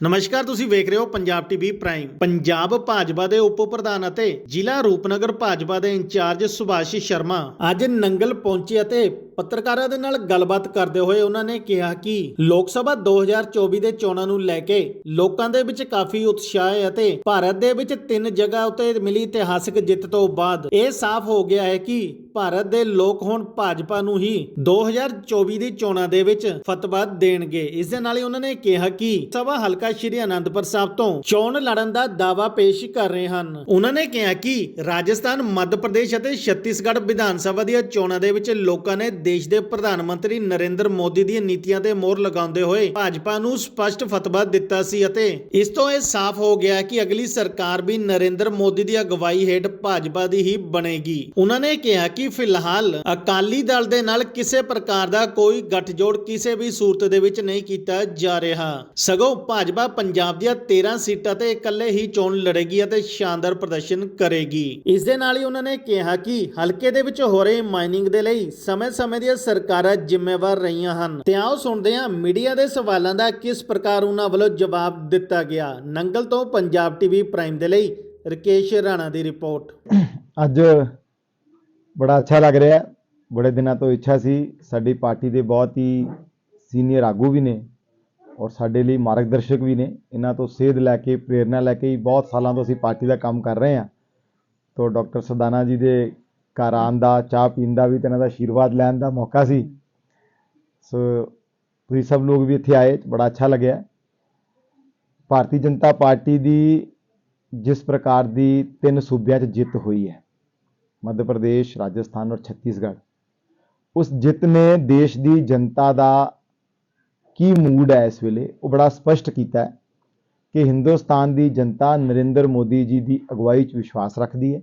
ਨਮਸਕਾਰ, ਤੁਸੀਂ ਵੇਖ ਰਹੇ ਹੋ ਪੰਜਾਬ ਟੀਵੀ ਪ੍ਰਾਈਮ। ਪੰਜਾਬ ਭਾਜਪਾ ਦੇ ਉਪ ਪ੍ਰਧਾਨ ਅਤੇ ਜ਼ਿਲ੍ਹਾ ਰੂਪਨਗਰ ਭਾਜਪਾ ਦੇ ਇੰਚਾਰਜ ਸੁਭਾਸ਼ ਸ਼ਰਮਾ ਅੱਜ ਨੰਗਲ ਪਹੁੰਚੇ ਅਤੇ ਪੱਤਰਕਾਰਾਂ ਦੇ ਨਾਲ ਗੱਲਬਾਤ ਕਰਦੇ ਹੋਏ ਉਹਨਾਂ ਨੇ ਕਿਹਾ ਕਿ ਲੋਕ ਸਭਾ 2024 ਦੇ ਚੋਣਾਂ ਨੂੰ ਲੈ ਕੇ ਲੋਕਾਂ ਦੇ ਵਿੱਚ ਕਾਫੀ ਉਤਸ਼ਾਹ ਹੈ ਅਤੇ ਭਾਰਤ ਦੇ ਵਿੱਚ ਤਿੰਨ ਜਗ੍ਹਾ ਉਤੇ ਮਿਲੀ ਇਤਿਹਾਸਕ ਜਿੱਤ ਤੋਂ ਬਾਅਦ ਇਹ ਸਾਫ਼ ਹੋ ਗਿਆ ਹੈ ਕਿ ਭਾਰਤ ਦੇ ਲੋਕ ਹੁਣ ਭਾਜਪਾ ਨੂੰ ਹੀ 2024 ਦੀ ਚੋਣਾਂ ਦੇ ਵਿੱਚ ਫਤਵਾ ਦੇਣਗੇ। ਇਸ ਦੇ ਨਾਲ ਹੀ ਉਹਨਾਂ ਨੇ ਕਿਹਾ ਕਿ ਸਭਾ ਹਲਕਾ ਸ਼੍ਰੀ ਅਨੰਦਪੁਰ ਸਾਹਿਬ ਤੋਂ ਚੋਣ ਲੜਨ ਦਾ ਦਾਵਾ ਪੇਸ਼ ਕਰ ਰਹੇ ਹਨ। ਉਹਨਾਂ ਨੇ ਕਿਹਾ ਕਿ ਰਾਜਸਥਾਨ, ਮੱਧ ਪ੍ਰਦੇਸ਼ ਅਤੇ ਛੱਤੀਸਗੜ੍ਹ ਵਿਧਾਨ ਸਭਾ ਦੀਆਂ ਚੋਣਾਂ ਦੇ ਵਿੱਚ ਲੋਕਾਂ ਨੇ ਦੇਸ਼ ਦੇ ਪ੍ਰਧਾਨ ਮੰਤਰੀ ਨਰਿੰਦਰ ਮੋਦੀ ਦੀਆਂ ਨੀਤੀਆਂ ਤੇ ਮੋਹਰ ਲਗਾਉਂਦੇ ਹੋਏ ਭਾਜਪਾ ਨੂੰ ਸਪਸ਼ਟ ਫਤਵਾ ਦਿੱਤਾ ਸੀ ਅਤੇ ਇਸ ਤੋਂ ਇਹ ਸਾਫ਼ ਹੋ ਗਿਆ ਕਿ ਅਗਲੀ ਸਰਕਾਰ ਵੀ ਨਰਿੰਦਰ ਮੋਦੀ ਦੀ ਅਗਵਾਈ ਹੇਠ ਭਾਜਪਾ ਦੀ ਹੀ ਬਣੇਗੀ। ਉਹਨਾਂ ਨੇ ਕਿਹਾ ਕਿ ਫਿਲਹਾਲ ਅਕਾਲੀ ਦਲ ਦੇ ਨਾਲ ਕਿਸੇ ਪ੍ਰਕਾਰ ਦਾ ਕੋਈ ਗੱਠਜੋੜ ਕਿਸੇ ਵੀ ਸੂਰਤ ਦੇ ਵਿੱਚ ਨਹੀਂ ਕੀਤਾ ਜਾ ਰਿਹਾ। ਸਗੋਂ ਭਾਜਪਾ ਪੰਜਾਬ ਦੀਆਂ 13 ਸੀਟਾਂ ਤੇ ਇਕੱਲੇ ਹੀ ਚੋਣ ਲੜੇਗੀ ਅਤੇ ਸ਼ਾਨਦਾਰ ਪ੍ਰਦਰਸ਼ਨ ਕਰੇਗੀ। ਇਸ ਦੇ ਨਾਲ ਹੀ ਉਹਨਾਂ ਨੇ ਕਿਹਾ ਕਿ ਹਲਕੇ ਦੇ ਵਿੱਚ ਹੋ ਰਹੇ ਮਾਈਨਿੰਗ ਦੇ ਲਈ ਸਮੇਂ-ਸਮੇਂ ਦੀਆਂ ਸਰਕਾਰਾਂ ਜ਼ਿੰਮੇਵਾਰ ਰਹੀਆਂ ਹਨ। ਤੇ ਆਓ ਸੁਣਦੇ ਹਾਂ ਮੀਡੀਆ ਦੇ ਸਵਾਲਾਂ ਦਾ ਕਿਸ ਪ੍ਰਕਾਰ ਉਹਨਾਂ ਵੱਲੋਂ ਜਵਾਬ ਦਿੱਤਾ ਗਿਆ। ਨੰਗਲ ਤੋਂ ਪੰਜਾਬ ਟੀਵੀ ਪ੍ਰਾਈਮ ਦੇ ਲਈ ਰਕੇਸ਼ ਰਾਣਾ ਦੀ ਰਿਪੋਰਟ। ਅੱਜ ਬੜਾ ਅੱਛਾ ਲੱਗ ਰਿਹਾ ਹੈ। ਬੜੇ ਦਿਨਾਂ ਤੋਂ ਇੱਛਾ ਸੀ। ਸਾਡੀ ਪਾਰਟੀ ਦੇ ਬਹੁਤ ਹੀ ਸੀਨੀਅਰ ਆਗੂ ਵੀ ਨੇ ਔਰ ਸਾਡੇ ਲਈ ਮਾਰਗਦਰਸ਼ਕ ਵੀ ਨੇ। ਇਹਨਾਂ ਤੋਂ ਸੇਧ ਲੈ ਕੇ, ਪ੍ਰੇਰਣਾ ਲੈ ਕੇ ਬਹੁਤ ਸਾਲਾਂ ਤੋਂ ਅਸੀਂ ਪਾਰਟੀ ਦਾ ਕੰਮ ਕਰ ਰਹੇ ਹਾਂ। ਤੋਂ ਡਾਕਟਰ ਸਦਾਨਾ ਜੀ ਦੇ ਘਰ ਆਉਣ ਦਾ, ਚਾਹ ਪੀਣ ਦਾ ਵੀ ਤੇ ਇਹਨਾਂ ਦਾ ਆਸ਼ੀਰਵਾਦ ਲੈਣ ਦਾ ਮੌਕਾ ਸੀ। ਸੋ ਤੁਸੀਂ ਸਭ ਲੋਕ ਵੀ ਇੱਥੇ ਆਏ, ਬੜਾ ਅੱਛਾ ਲੱਗਿਆ। ਭਾਰਤੀ ਜਨਤਾ ਪਾਰਟੀ ਦੀ ਜਿਸ ਪ੍ਰਕਾਰ ਦੀ ਤਿੰਨ ਸੂਬਿਆਂ 'ਚ ਜਿੱਤ ਹੋਈ ਹੈ, ਮੱਧ ਪ੍ਰਦੇਸ਼, ਰਾਜਸਥਾਨ ਔਰ ਛੱਤੀਸਗੜ੍ਹ, ਉਸ ਜਿੱਤ ਨੇ ਦੇਸ਼ ਦੀ ਜਨਤਾ ਦਾ ਕੀ ਮੂਡ ਹੈ ਇਸ ਵੇਲੇ? ਉਹ ਬੜਾ ਸਪਸ਼ਟ ਕੀਤਾ ਹੈ ਕਿ ਹਿੰਦੁਸਤਾਨ ਦੀ ਜਨਤਾ ਨਰਿੰਦਰ ਮੋਦੀ ਜੀ ਦੀ ਅਗਵਾਈ 'ਚ ਵਿਸ਼ਵਾਸ ਰੱਖਦੀ ਹੈ।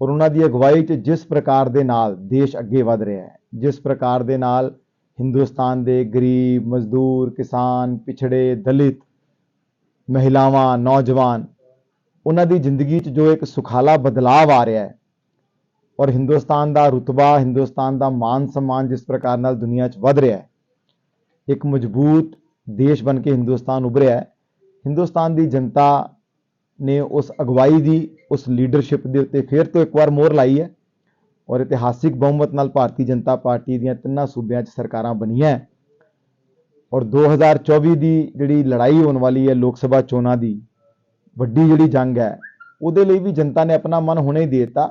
ਔਰ ਉਹਨਾਂ ਦੀ ਅਗਵਾਈ 'ਚ ਜਿਸ ਪ੍ਰਕਾਰ ਦੇ ਨਾਲ ਦੇਸ਼ ਅੱਗੇ ਵਧ ਰਿਹਾ ਹੈ, ਜਿਸ ਪ੍ਰਕਾਰ ਦੇ ਨਾਲ ਹਿੰਦੁਸਤਾਨ ਦੇ ਗਰੀਬ, ਮਜ਼ਦੂਰ, ਕਿਸਾਨ, ਪਿਛੜੇ, ਦਲਿਤ ਮਹਿਲਾਵਾਂ, ਨੌਜਵਾਨ, ਉਹਨਾਂ ਦੀ ਜ਼ਿੰਦਗੀ 'ਚ ਜੋ ਇੱਕ ਸੁਖਾਲਾ ਬਦਲਾਅ ਆ ਰਿਹਾ ਹੈ ਔਰ ਹਿੰਦੁਸਤਾਨ ਦਾ ਰੁਤਬਾ, ਹਿੰਦੁਸਤਾਨ ਦਾ ਮਾਨ ਸਨਮਾਨ ਜਿਸ ਪ੍ਰਕਾਰ ਨਾਲ ਦੁਨੀਆ 'ਚ ਵਧ ਰਿਹਾ ਹੈ, ਇੱਕ ਮਜ਼ਬੂਤ ਦੇਸ਼ ਬਣ ਕੇ ਹਿੰਦੁਸਤਾਨ ਉਭਰਿਆ ਹੈ। ਹਿੰਦੁਸਤਾਨ ਦੀ ਜਨਤਾ ਨੇ ਉਸ ਅਗਵਾਈ ਦੀ ਉਸ ਲੀਡਰਸ਼ਿਪ ਦੇ ਉੱਤੇ ਫਿਰ ਤੋਂ ਇੱਕ ਵਾਰ ਮੋਹਰ ਲਾਈ ਹੈ ਔਰ ਇਤਿਹਾਸਿਕ ਬਹੁਮਤ ਨਾਲ ਭਾਰਤੀ ਜਨਤਾ ਪਾਰਟੀ ਦੀਆਂ ਤਿੰਨਾਂ ਸੂਬਿਆਂ 'ਚ ਸਰਕਾਰਾਂ ਬਣੀਆਂ ਹੈ। ਔਰ 2024 ਦੀ ਜਿਹੜੀ ਲੜਾਈ ਹੋਣ ਵਾਲੀ ਹੈ ਲੋਕ ਸਭਾ ਚੋਣਾਂ ਦੀ ਵੱਡੀ ਜਿਹੜੀ ਜੰਗ ਹੈ ਉਹਦੇ ਲਈ ਵੀ ਜਨਤਾ ਨੇ ਆਪਣਾ ਮਨ ਹੁਣੇ ਹੀ ਦੇ ਦਿੱਤਾ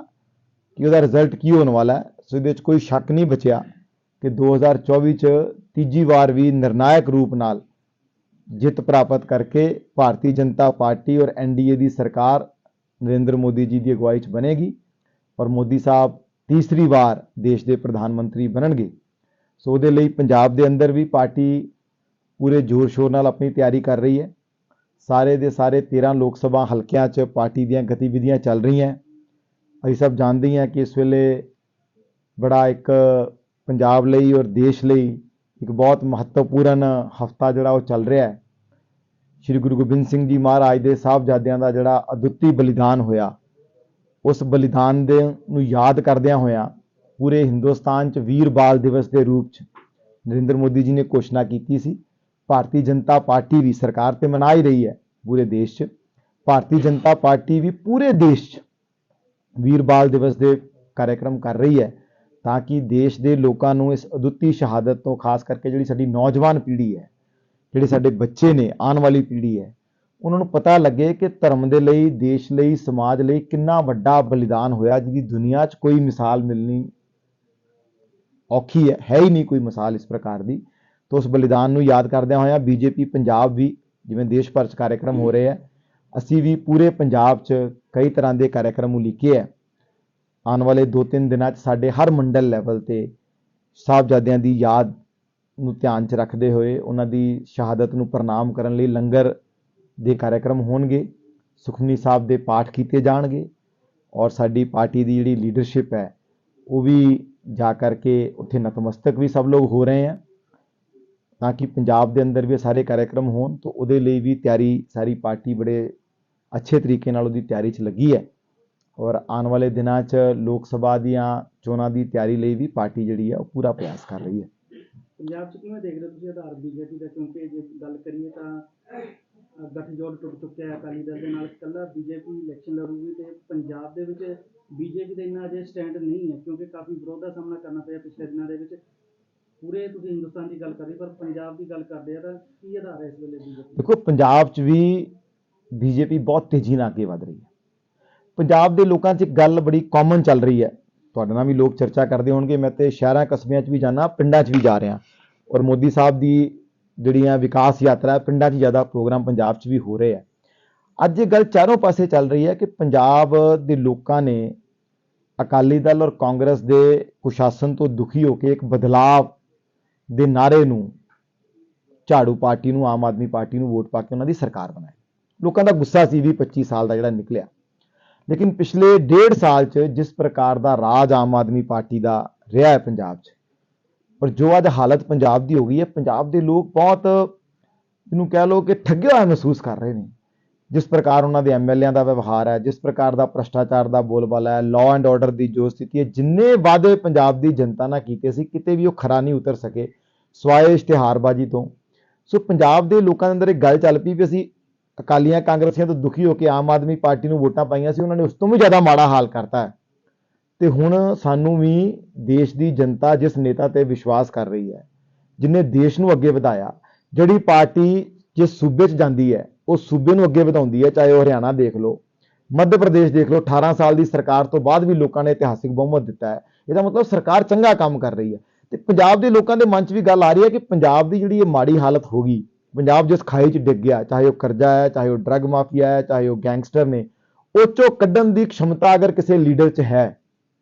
ਕਿ ਉਹਦਾ ਰਿਜ਼ਲਟ ਕੀ ਹੋਣ ਵਾਲਾ ਹੈ ਸੋ ਇਹਦੇ ਵਿੱਚ ਕੋਈ ਸ਼ੱਕ ਨਹੀਂ ਬਚਿਆ ਕਿ 2024 ਚ ਤੀਜੀ ਵਾਰ ਵੀ ਨਿਰਣਾਇਕ ਰੂਪ ਨਾਲ ਜਿੱਤ ਪ੍ਰਾਪਤ ਕਰਕੇ ਭਾਰਤੀ ਜਨਤਾ ਪਾਰਟੀ ਔਰ ਐਨਡੀਏ ਦੀ ਸਰਕਾਰ ਨਰਿੰਦਰ ਮੋਦੀ ਜੀ ਦੀ ਅਗਵਾਈ 'ਚ ਬਣੇਗੀ ਔਰ ਮੋਦੀ ਸਾਹਿਬ ਤੀਸਰੀ ਵਾਰ ਦੇਸ਼ ਦੇ ਪ੍ਰਧਾਨ ਮੰਤਰੀ ਬਣਨਗੇ। ਸੋ ਉਹਦੇ ਲਈ ਪੰਜਾਬ ਦੇ ਅੰਦਰ ਵੀ ਪਾਰਟੀ ਪੂਰੇ ਜ਼ੋਰ ਸ਼ੋਰ ਨਾਲ ਆਪਣੀ ਤਿਆਰੀ ਕਰ ਰਹੀ ਹੈ। ਸਾਰੇ ਦੇ ਸਾਰੇ 13 ਲੋਕ ਸਭਾ ਹਲਕਿਆਂ 'ਚ ਪਾਰਟੀ ਦੀਆਂ ਗਤੀਵਿਧੀਆਂ ਚੱਲ ਰਹੀਆਂ ਅਸੀਂ ਸਭ ਜਾਣਦੇ ਹਾਂ ਕਿ ਇਸ ਵੇਲੇ ਬੜਾ ਇੱਕ ਪੰਜਾਬ ਲਈ ਔਰ ਦੇਸ਼ ਲਈ ਇੱਕ ਬਹੁਤ ਮਹੱਤਵਪੂਰਨ ਹਫਤਾ ਜਿਹੜਾ ਉਹ ਚੱਲ ਰਿਹਾ ਹੈ। ਸ਼੍ਰੀ ਗੁਰੂ ਗੋਬਿੰਦ ਸਿੰਘ ਜੀ ਮਹਾਰਾਜ ਦੇ ਸਾਹਿਬਜ਼ਾਦਿਆਂ ਦਾ ਜਿਹੜਾ ਅਦੁੱਤੀ ਬਲੀਦਾਨ ਹੋਇਆ, ਉਸ ਬਲੀਦਾਨ ਦੇ ਨੂੰ ਯਾਦ ਕਰਦਿਆਂ ਹੋਇਆਂ ਪੂਰੇ ਹਿੰਦੁਸਤਾਨ 'ਚ ਵੀਰ ਬਾਲ ਦਿਵਸ ਦੇ ਰੂਪ 'ਚ ਨਰਿੰਦਰ ਮੋਦੀ ਜੀ ਨੇ ਘੋਸ਼ਣਾ ਕੀਤੀ ਸੀ, ਭਾਰਤੀ ਜਨਤਾ ਪਾਰਟੀ ਵੀ ਸਰਕਾਰ ਤੇ ਮਨਾ ਹੀ ਰਹੀ ਹੈ ਪੂਰੇ ਦੇਸ਼ 'ਚ। ਭਾਰਤੀ ਜਨਤਾ ਪਾਰਟੀ ਵੀ ਪੂਰੇ ਦੇਸ਼ 'ਚ ਵੀਰ ਬਾਲ ਦਿਵਸ ਦੇ ਕਾਰਜਕ੍ਰਮ ਕਰ ਰਹੀ ਹੈ ਤਾਂ ਕਿ ਦੇਸ਼ ਦੇ ਲੋਕਾਂ ਨੂੰ ਇਸ ਅਦੁੱਤੀ ਸ਼ਹਾਦਤ ਤੋਂ ਖਾਸ ਕਰਕੇ ਜਿਹੜੀ ਸਾਡੀ ਨੌਜਵਾਨ ਪੀੜ੍ਹੀ ਹੈ ਜਿਹੜੇ ਸਾਡੇ ਬੱਚੇ ਨੇ, ਆਉਣ ਵਾਲੀ ਪੀੜ੍ਹੀ ਹੈ, ਉਹਨਾਂ ਨੂੰ ਪਤਾ ਲੱਗੇ ਕਿ ਧਰਮ ਦੇ ਲਈ, ਦੇਸ਼ ਲਈ, ਸਮਾਜ ਲਈ ਕਿੰਨਾ ਵੱਡਾ ਬਲੀਦਾਨ ਹੋਇਆ, ਜਿਹਦੀ ਦੁਨੀਆ 'ਚ ਕੋਈ ਮਿਸਾਲ ਮਿਲਣੀ ਔਖੀ ਹੈ ਹੈ ਹੀ ਨਹੀਂ ਕੋਈ ਮਿਸਾਲ ਇਸ ਪ੍ਰਕਾਰ ਦੀ। ਤਾਂ ਉਸ ਬਲੀਦਾਨ ਨੂੰ ਯਾਦ ਕਰਦਿਆਂ ਹੋਇਆਂ ਬੀਜੇਪੀ ਪੰਜਾਬ ਵੀ, ਜਿਵੇਂ ਦੇਸ਼ ਭਰ 'ਚ ਕਾਰਜਕ੍ਰਮ ਹੋ ਰਹੇ ਹੈ, ਅਸੀਂ ਵੀ ਪੂਰੇ ਪੰਜਾਬ 'ਚ ਕਈ ਤਰ੍ਹਾਂ ਦੇ ਕਾਰਜਕ੍ਰਮ ਉਲੀਕੇ ਹੈ। ਆਉਣ ਵਾਲੇ 2-3 ਦਿਨਾਂ 'ਚ ਸਾਡੇ ਹਰ ਮੰਡਲ ਲੈਵਲ ਤੇ ਸਾਹਿਬਜ਼ਾਦਿਆਂ ਦੀ ਯਾਦ ਨੂੰ ਧਿਆਨ 'ਚ ਰੱਖਦੇ ਹੋਏ ਉਹਨਾਂ ਦੀ ਸ਼ਹਾਦਤ ਨੂੰ ਪ੍ਰਣਾਮ ਕਰਨ ਲਈ ਲੰਗਰ ਦੇ ਕਾਰਜਕ੍ਰਮ ਹੋਣਗੇ, ਸੁਖਮਨੀ ਸਾਹਿਬ ਦੇ ਪਾਠ ਕੀਤੇ ਜਾਣਗੇ ਔਰ ਸਾਡੀ ਪਾਰਟੀ ਦੀ ਜਿਹੜੀ ਲੀਡਰਸ਼ਿਪ ਹੈ, ਉਹ ਵੀ ਜਾ ਕਰਕੇ ਉੱਥੇ ਨਤਮਸਤਕ ਵੀ ਸਭ ਲੋਕ ਹੋ ਰਹੇ ਹੈ ਤਾਂ ਕਿ ਪੰਜਾਬ ਦੇ ਅੰਦਰ ਵੀ ਸਾਰੇ ਕਾਰਜਕ੍ਰਮ ਹੋਣ ਤਾਂ ਉਹਦੇ ਲਈ ਵੀ ਤਿਆਰੀ ਸਾਰੀ ਪਾਰਟੀ ਬੜੇ ਅੱਛੇ ਤਰੀਕੇ ਨਾਲ ਉਹਦੀ ਤਿਆਰੀ 'ਚ ਲੱਗੀ ਹੈ ਔਰ ਆਉਣ ਵਾਲੇ ਦਿਨਾਂ 'ਚ ਲੋਕ ਸਭਾ ਦੀਆਂ ਚੋਣਾਂ ਦੀ ਤਿਆਰੀ ਲਈ ਵੀ ਪਾਰਟੀ ਜਿਹੜੀ ਹੈ ਉਹ ਪੂਰਾ ਪ੍ਰਯਾਸ ਕਰ ਰਹੀ ਹੈ। ਪੰਜਾਬ 'ਚ ਕਿਵੇਂ ਦੇਖਦੇ ਹੋ ਤੁਸੀਂ ਆਧਾਰ ਬੀਜੇਪੀ ਦਾ? ਕਿਉਂਕਿ ਜੇ ਗੱਲ ਕਰੀਏ ਤਾਂ ਗਠਜੋੜ ਟੁੱਟ ਚੁੱਕਿਆ ਹੈ ਅਕਾਲੀ ਦਲ ਦੇ ਨਾਲ। ਇਕੱਲਾ ਬੀਜੇਪੀ ਇਲੈਕਸ਼ਨ ਲੜੂਗੀ ਤੇ ਪੰਜਾਬ ਦੇ ਵਿੱਚ ਬੀਜੇਪੀ ਦਾ ਇੰਨਾ ਅਜੇ ਸਟੈਂਡ ਨਹੀਂ ਹੈ, ਕਿਉਂਕਿ ਕਾਫੀ ਵਿਰੋਧ ਦਾ ਸਾਹਮਣਾ ਕਰਨਾ ਪਿਆ ਪਿਛਲੇ ਦਿਨਾਂ ਦੇ ਵਿੱਚ। ਪੂਰੇ ਤੁਸੀਂ ਹਿੰਦੁਸਤਾਨ ਦੀ ਗੱਲ ਕਰ ਰਹੇ ਪਰ ਪੰਜਾਬ ਦੀ ਗੱਲ ਕਰਦੇ ਆ ਤਾਂ ਕੀ ਆਧਾਰ ਹੈ ਇਸ ਵੇਲੇ ਬੀਜੇਪੀ ਦੇਖੋ, ਪੰਜਾਬ 'ਚ ਵੀ ਬੀਜੇਪੀ ਬਹੁਤ ਤੇਜ਼ੀ ਨਾਲ ਅੱਗੇ ਵਧ ਰਹੀ ਹੈ। ਪੰਜਾਬ ਦੇ ਲੋਕਾਂ 'ਚ ਇੱਕ ਗੱਲ ਬੜੀ ਕਾਮਨ ਚੱਲ ਰਹੀ ਹੈ। ਤੁਹਾਡੇ ਨਾਲ ਵੀ ਲੋਕ ਚਰਚਾ ਕਰਦੇ ਹੋਣਗੇ, ਮੈਂ ਤੇ ਸ਼ਹਿਰਾਂ ਕਸਬਿਆਂ 'ਚ ਵੀ ਜਾਣਾ ਪਿੰਡਾਂ 'ਚ ਵੀ ਜਾ ਰਿਹਾ। ਔਰ ਮੋਦੀ ਸਾਹਿਬ ਦੀ ਜਿਹੜੀ ਜਿਹੜੀਆਂ ਵਿਕਾਸ ਯਾਤਰਾ, ਪਿੰਡਾਂ 'ਚ ਜ਼ਿਆਦਾ ਪ੍ਰੋਗਰਾਮ ਪੰਜਾਬ 'ਚ ਵੀ ਹੋ ਰਹੇ ਹੈ ਅੱਜ ਇਹ ਗੱਲ ਚਾਰੋਂ ਪਾਸੇ ਚੱਲ ਰਹੀ ਹੈ ਕਿ ਪੰਜਾਬ ਦੇ ਲੋਕਾਂ ਨੇ ਅਕਾਲੀ ਦਲ ਔਰ ਕਾਂਗਰਸ ਦੇ ਕੁਸ਼ਾਸਨ ਤੋਂ ਦੁਖੀ ਹੋ ਕੇ ਇੱਕ ਬਦਲਾਵ ਦੇ ਨਾਰੇ ਨੂੰ, ਝਾੜੂ ਪਾਰਟੀ ਨੂੰ, ਆਮ ਆਦਮੀ ਪਾਰਟੀ ਨੂੰ ਵੋਟ ਪਾ ਕੇ ਉਹਨਾਂ ਦੀ ਸਰਕਾਰ ਬਣਾਈ। ਲੋਕਾਂ ਦਾ ਗੁੱਸਾ ਸੀ ਵੀ 25 ਸਾਲ ਦਾ ਜਿਹੜਾ ਨਿਕਲਿਆ। ਲੇਕਿਨ ਪਿਛਲੇ ਡੇਢ ਸਾਲ 'ਚ ਜਿਸ ਪ੍ਰਕਾਰ ਦਾ ਰਾਜ ਆਮ ਆਦਮੀ ਪਾਰਟੀ ਦਾ ਰਿਹਾ ਹੈ ਪੰਜਾਬ 'ਚ ਪਰ ਜੋ ਅੱਜ ਹਾਲਤ ਪੰਜਾਬ ਦੀ ਹੋ ਗਈ ਹੈ, ਪੰਜਾਬ ਦੇ ਲੋਕ ਬਹੁਤ ਇਹਨੂੰ ਕਹਿ ਲਓ ਕਿ ਠੱਗਿਆ ਹੋਇਆ ਮਹਿਸੂਸ ਕਰ ਰਹੇ ਨੇ। ਜਿਸ ਪ੍ਰਕਾਰ ਉਹਨਾਂ ਦੇ ਐਮਐਲਏਆਂ ਦਾ ਵਿਵਹਾਰ ਹੈ, ਜਿਸ ਪ੍ਰਕਾਰ ਦਾ ਭ੍ਰਸ਼ਟਾਚਾਰ ਦਾ ਬੋਲਬਾਲਾ ਹੈ ਲਾਅ ਐਂਡ ਆਰਡਰ ਦੀ ਜੋ ਸਥਿਤੀ ਹੈ, ਜਿੰਨੇ ਵਾਅਦੇ ਪੰਜਾਬ ਦੀ ਜਨਤਾ ਨਾਲ ਕੀਤੇ ਸੀ, ਕਿਤੇ ਵੀ ਉਹ ਖਰਾ ਨਹੀਂ ਉਤਰ ਸਕੇ, ਸਵਾਏ ਇਸ਼ਤਿਹਾਰਬਾਜ਼ੀ ਤੋਂ। ਸੋ ਪੰਜਾਬ ਦੇ ਲੋਕਾਂ ਦੇ ਅੰਦਰ ਇੱਕ ਗੱਲ ਚੱਲ ਪਈ ਵੀ ਅਸੀਂ ਅਕਾਲੀਆਂ ਕਾਂਗਰਸੀਆਂ ਤੋਂ ਦੁਖੀ ਹੋ ਕੇ ਆਮ ਆਦਮੀ ਪਾਰਟੀ ਨੂੰ ਵੋਟਾਂ ਪਾਈਆਂ ਸੀ, ਉਹਨਾਂ ਨੇ ਉਸ ਤੋਂ ਵੀ ਜ਼ਿਆਦਾ ਮਾੜਾ ਹਾਲ ਕਰਤਾ ਹੈ। ਤੇ ਹੁਣ ਸਾਨੂੰ ਵੀ ਦੇਸ਼ ਦੀ ਜਨਤਾ ਜਿਸ ਨੇਤਾ ਤੇ ਵਿਸ਼ਵਾਸ ਕਰ ਰਹੀ ਹੈ, ਜਿਨੇ ਦੇਸ਼ ਨੂੰ ਅੱਗੇ ਵਧਾਇਆ, ਜਿਹੜੀ ਪਾਰਟੀ ਜਿਸ ਸੂਬੇ 'ਚ ਜਾਂਦੀ ਹੈ, ਉਹ ਸੂਬੇ ਨੂੰ ਅੱਗੇ ਵਧਾਉਂਦੀ ਹੈ, ਚਾਹੇ ਉਹ ਹਰਿਆਣਾ ਦੇਖ ਲਓ, ਮੱਧ ਪ੍ਰਦੇਸ਼ ਦੇਖ ਲਓ 18 ਸਾਲ ਦੀ ਸਰਕਾਰ ਤੋਂ ਬਾਅਦ ਵੀ ਲੋਕਾਂ ਨੇ ਇਤਿਹਾਸਿਕ ਬਹੁਮਤ ਦਿੱਤਾ ਹੈ। ਇਹਦਾ ਮਤਲਬ ਸਰਕਾਰ ਚੰਗਾ ਕੰਮ ਕਰ ਰਹੀ ਹੈ। ਤੇ ਪੰਜਾਬ ਦੇ ਲੋਕਾਂ ਦੇ ਮਨ 'ਚ ਵੀ ਗੱਲ ਆ ਰਹੀ ਹੈ ਕਿ ਪੰਜਾਬ ਦੀ ਜਿਹੜੀ ਇਹ ਮਾੜੀ ਹਾਲਤ ਹੋ ਗਈ ਪੰਜਾਬ ਜਿਸ ਖਾਈ 'ਚ ਡਿੱਗ ਗਿਆ, ਚਾਹੇ ਉਹ ਕਰਜ਼ਾ ਹੈ, ਚਾਹੇ ਉਹ ਡਰੱਗ ਮਾਫੀਆ ਹੈ, ਚਾਹੇ ਉਹ ਗੈਂਗਸਟਰ ਨੇ, ਉਹ 'ਚੋਂ ਕੱਢਣ ਦੀ ਖਮਤਾ ਅਗਰ ਕਿਸੇ ਲੀਡਰ 'ਚ ਹੈ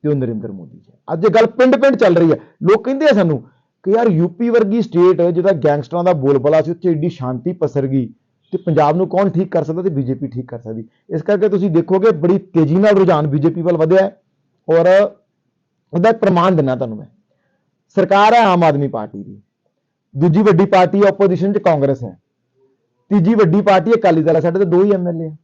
ਤੇ ਉਹ ਨਰਿੰਦਰ ਮੋਦੀ ਜੀ ਹੈ। ਅੱਜ ਇਹ ਗੱਲ ਪਿੰਡ-ਪਿੰਡ ਚੱਲ ਰਹੀ ਹੈ। ਲੋਕ ਕਹਿੰਦੇ ਆ ਸਾਨੂੰ ਕਿ ਯਾਰ ਯੂਪੀ ਵਰਗੀ ਸਟੇਟ ਜਿਹਦਾ ਗੈਂਗਸਟਰਾਂ ਦਾ ਬੋਲਬਾਲਾ ਸੀ, ਉੱਥੇ ਏਡੀ ਸ਼ਾਂਤੀ ਪਸਰ ਗਈ ਤੇ ਪੰਜਾਬ ਨੂੰ ਕੌਣ ਠੀਕ ਕਰ ਸਕਦਾ ਤੇ ਬੀਜੇਪੀ ਠੀਕ ਕਰ ਸਕਦੀ। ਇਸ ਕਰਕੇ ਤੁਸੀਂ ਦੇਖੋਗੇ ਬੜੀ ਤੇਜ਼ੀ ਨਾਲ ਰੁਝਾਨ ਬੀਜੇਪੀ ਵੱਲ ਵਧਿਆ ਔਰ ਉਹਦਾ ਇੱਕ ਪ੍ਰਮਾਣ ਦਿੰਨਾ ਤੁਹਾਨੂੰ ਮੈਂ। ਸਰਕਾਰ ਹੈ ਆਮ ਆਦਮੀ ਪਾਰਟੀ ਦੀ। ਦੂਜੀ ਵੱਡੀ ਪਾਰਟੀ ਆਪੋਜੀਸ਼ਨ 'ਚ ਕਾਂਗਰਸ ਹੈ। ਤੀਜੀ ਵੱਡੀ ਪਾਰਟੀ ਅਕਾਲੀ ਦਲ ਹੈ, ਸਾਡੇ ਤਾਂ ਦੋ ਹੀ ਐਮਐਲਏ ਹੈ।